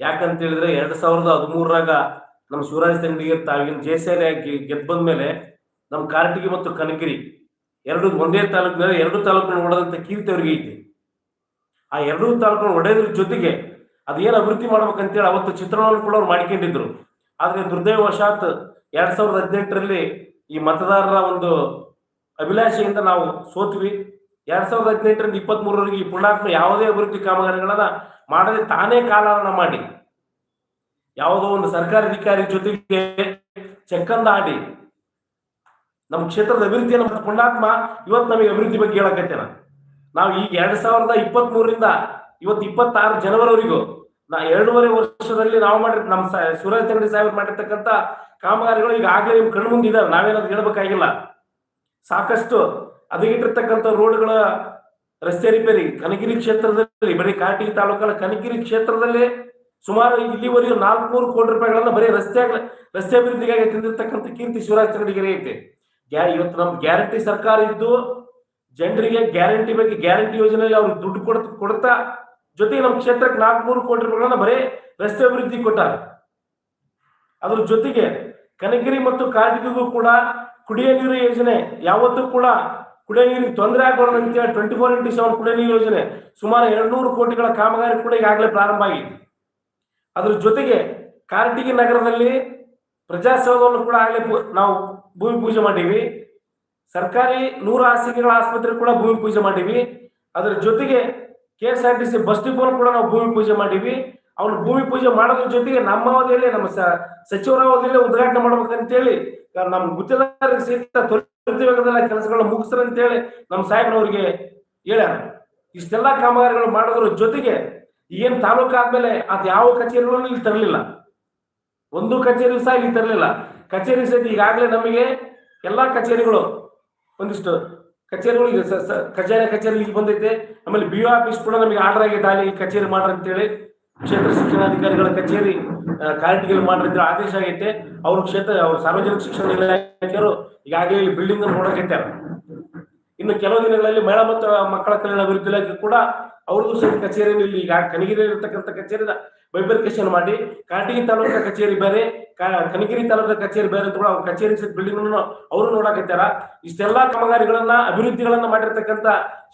B: ಯಾಕಂತ ಹೇಳಿದ್ರೆ ಎರಡ್ ಸಾವಿರದ ಹದಿಮೂರರಾಗ ನಮ್ಮ ಶಿವರಾಜ್ ತಂಗಡಿಗೆ ತಾವಿನ ಜೇಸೇನೆ ಗೆದ್ದು ಬಂದ್ಮೇಲೆ ನಮ್ಮ ಕಾರಟಗಿ ಮತ್ತು ಕನಕಿರಿ ಎರಡು ಒಂದೇ ತಾಲೂಕಿನಲ್ಲಿ ಎರಡು ತಾಲೂಕನ್ನು ಹೊಡೆದಂತ ಕೀರ್ತಿ ಅವರಿಗೆ ಐತಿ. ಆ ಎರಡೂ ತಾಲೂಕನ್ನು ಒಡೆಯೋದ್ರ ಜೊತೆಗೆ ಅದೇನು ಅಭಿವೃದ್ಧಿ ಮಾಡ್ಬೇಕಂತೇಳಿ ಅವತ್ತು ಚಿತ್ರಣವನ್ನು ಕೂಡ ಅವ್ರು ಮಾಡ್ಕೊಂಡಿದ್ರು. ಆದ್ರೆ ದುರ್ದೈವಶಾತ್ ಎರಡ್ ಸಾವಿರದ ಹದಿನೆಂಟರಲ್ಲಿ ಈ ಮತದಾರರ ಒಂದು ಅಭಿಲಾಷೆಯಿಂದ ನಾವು ಸೋತ್ವಿ. ಎರಡ್ ಸಾವಿರದ ಹದಿನೆಂಟರಿಂದ ಇಪ್ಪತ್ತ್ ಮೂರವರೆಗೆ ಈ ಪುಣಾತ್ಮ ಯಾವುದೇ ಅಭಿವೃದ್ಧಿ ಕಾಮಗಾರಿಗಳನ್ನ ಮಾಡದೆ ತಾನೇ ಕಾಲಹರಣ ಮಾಡಿ. ಯಾವುದೋ ಒಂದು ಸರ್ಕಾರಿ ಅಧಿಕಾರಿ ಜೊತೆಗೆ ಚೆಕ್ಕಂದ ಆಡಿ ನಮ್ಮ ಕ್ಷೇತ್ರದ ಅಭಿವೃದ್ಧಿಯನ್ನು ಪುಣ್ಯಾತ್ಮ ಇವತ್ತು ನಮಗೆ ಅಭಿವೃದ್ಧಿ ಬಗ್ಗೆ ಹೇಳಕತ್ತೇನ. ನಾವು ಈಗ ಎರಡ್ ಸಾವಿರದ ಇಪ್ಪತ್ತ್ ಮೂರರಿಂದ ಇವತ್ತು ಇಪ್ಪತ್ತಾರು ಜನವರಿವರೆಗೂ ನಾ ಎರಡೂವರೆ ವರ್ಷದಲ್ಲಿ ನಾವು ಮಾಡಿರ್ ನಮ್ಮ ಶಿವರಾಜ್ ತಂಗಡಿ ಸಾಹೇಬ್ ಮಾಡಿರ್ತಕ್ಕಂಥ ಕಾಮಗಾರಿಗಳು ಈಗಾಗಲೇ ನಿಮ್ ಕಣ್ಣು ಮುಂದಿದ್ದಾವೆ ನಾವೇನಾದ್ರು ಹೇಳ್ಬೇಕಾಗಿಲ್ಲ. ಸಾಕಷ್ಟು ಅದಗಿಟ್ಟಿರ್ತಕ್ಕಂಥ ರೋಡ್ಗಳ ರಸ್ತೆ ರಿಪೇರಿ ಕನಗಿರಿ ಕ್ಷೇತ್ರದಲ್ಲಿ, ಬರೀ ಕಾಟಿ ತಾಲೂಕಲ್ಲ, ಕನಗಿರಿ ಕ್ಷೇತ್ರದಲ್ಲಿ ಸುಮಾರು ಇಲ್ಲಿವರೆಗೂ ನಾಲ್ಕುನೂರು ಕೋಟಿ ರೂಪಾಯಿಗಳನ್ನ ಬರೀ ರಸ್ತೆ ರಸ್ತೆ ಅಭಿವೃದ್ಧಿಗಾಗಿ ತಿಂದಿರ್ತಕ್ಕಂಥ ಕೀರ್ತಿ ಶಿವರಾಜ್ ತಂಗಡಿಗೆರೆ ಐತೆ. ಇವತ್ತು ನಮ್ ಗ್ಯಾರಂಟಿ ಸರ್ಕಾರ ಇದ್ದು, ಜನರಿಗೆ ಗ್ಯಾರಂಟಿ ಬಗ್ಗೆ ಗ್ಯಾರಂಟಿ ಯೋಜನೆಯಲ್ಲಿ ಅವ್ರಿಗೆ ದುಡ್ಡು ಕೊಡ್ ಕೊಡ್ತಾ ಜೊತೆಗೆ ನಮ್ಮ ಕ್ಷೇತ್ರಕ್ಕೆ ನಾಲ್ಕುನೂರು ಕೋಟಿ ರೂಪಾಯಿಗಳನ್ನ ಬರೀ ರಸ್ತೆ ಅಭಿವೃದ್ಧಿ ಕೊಟ್ಟಾರೆ. ಅದ್ರ ಜೊತೆಗೆ ಕನಗಿರಿ ಮತ್ತು ಕಾರಟಗಿಗೂ ಕೂಡ ಕುಡಿಯ ನೀರು ಯೋಜನೆ, ಯಾವತ್ತೂ ಕೂಡ ಕುಡಿಯೋ ನೀರಿಗೆ ತೊಂದರೆ ಅಂತ ಹೇಳಿ ಟ್ವೆಂಟಿ ಫೋರ್ ಇಂಟು ಸೆವೆನ್ ಕುಡಿಯೋ ನೀರು ಯೋಜನೆ ಸುಮಾರು ಎರಡ್ನೂರು ಕೋಟಿಗಳ ಕಾಮಗಾರಿ ಕೂಡ ಈಗಾಗಲೇ ಪ್ರಾರಂಭ ಆಗಿದೆ ಅದ್ರ ಜೊತೆಗೆ ಕಾರ್ಟಿಗಿ ನಗರದಲ್ಲಿ ಪ್ರಜಾಸೌಧವನ್ನು ಕೂಡ ಆಗಲೇ ನಾವು ಭೂಮಿ ಪೂಜೆ ಮಾಡೀವಿ ಸರ್ಕಾರಿ ನೂರು ಹಾಸಿಗೆಗಳ ಆಸ್ಪತ್ರೆ ಕೂಡ ಭೂಮಿ ಪೂಜೆ ಮಾಡೀವಿ ಅದರ ಜೊತೆಗೆ K S R T C bus DePaul ಕೂಡ ನಾವು ಭೂಮಿ ಪೂಜೆ ಮಾಡೀವಿ ಅವ್ರು ಭೂಮಿ ಪೂಜೆ ಮಾಡೋದ್ರ ಜೊತೆಗೆ ನಮ್ಮ ಅವಧಿಯಲ್ಲಿ ನಮ್ಮ ಸಚಿವರ ಅವಧಿಯಲ್ಲಿ ಉದ್ಘಾಟನೆ ಮಾಡ್ಬೇಕಂತೇಳಿ ನಮ್ಮ ಗುತ್ತಿಗೆದಾರರಿಗೆ ಸಹಿತ ತ್ವರಿತವೇಗದಲ್ಲಿ ಕೆಲಸಗಳನ್ನ ಮುಗಿಸ್ರಂತೇಳಿ ನಮ್ಮ ಸಾಹೇಬ್ರವ್ರಿಗೆ ಹೇಳ್ಯಾರ. ಇಷ್ಟೆಲ್ಲ ಕಾಮಗಾರಿಗಳು ಮಾಡೋದ್ರ ಜೊತೆಗೆ ಏನ್ ತಾಲೂಕು ಆದ್ಮೇಲೆ ಅದ್ ಯಾವ ಕಚೇರಿಗಳನ್ನು ಇಲ್ಲಿ ತರಲಿಲ್ಲ. ಒಂದು ಕಚೇರಿ ಸಹ ಇಲ್ಲಿ ತರಲಿಲ್ಲ. ಕಚೇರಿ ಸಹಿತ ಈಗಾಗಲೇ ನಮಗೆ ಎಲ್ಲಾ ಕಚೇರಿಗಳು ಒಂದಿಷ್ಟು ಕಚೇರಿಗಳು ಕಚೇರಿ ಸ- ಖಜಾನೆ ಕಚೇರಿ ಇಲ್ಲಿ ಬಂದೈತೆ. ಆಮೇಲೆ ಬಿ ಆಫೀಸ್ ಕೂಡ ನಮಗೆ ಆರ್ಡರ್ ಆಗೈತೆ. ಅಲ್ಲಿ ಕಚೇರಿ ಮಾಡ್ರಿ ಅಂತೇಳಿ ಕ್ಷೇತ್ರ ಶಿಕ್ಷಣಾಧಿಕಾರಿಗಳ ಕಚೇರಿ ಕಾರ್ಟಿಗೆ ಮಾಡ್ರಿ ಆದೇಶ ಆಗೈತೆ. ಅವ್ರ ಕ್ಷೇತ್ರ, ಅವ್ರ ಸಾರ್ವಜನಿಕ ಶಿಕ್ಷಣ ಇಲಾಖೆಯವರು ಈಗಾಗಲೇ ಇಲ್ಲಿ ಬಿಲ್ಡಿಂಗ್ ನೋಡಕೈತಾರ ಇನ್ನು ಕೆಲವು ದಿನಗಳಲ್ಲಿ ಮಹಿಳಾ ಮತ್ತು ಮಕ್ಕಳ ಕಲ್ಯಾಣ ಅಭಿವೃದ್ಧಿ ಇಲಾಖೆ ಕೂಡ ಅವ್ರಿಗೂ ಸಹ ಕಚೇರಿಯಲ್ಲಿ ಈಗ ಕನಗಿರಿ ಇರತಕ್ಕಂಥ ಕಚೇರಿನ ಬೈಬರ್ಕೇಶನ್ ಮಾಡಿ, ಕಾಟಿಗಿ ತಾಲೂಕಾ ಕಚೇರಿ ಬೇರೆ ಕನಗಿರಿ ತಾಲೂಕಾ ಕಚೇರಿ ಬೇರೆ ಅಂತ ಅವ್ರ ಕಚೇರಿ ಬಿಲ್ಡಿಂಗ್ ಅವರು ನೋಡಕತ್ತಾರ. ಇಷ್ಟೆಲ್ಲಾ ಕಾಮಗಾರಿಗಳನ್ನ, ಅಭಿವೃದ್ಧಿಗಳನ್ನ ಮಾಡಿರ್ತಕ್ಕಂತ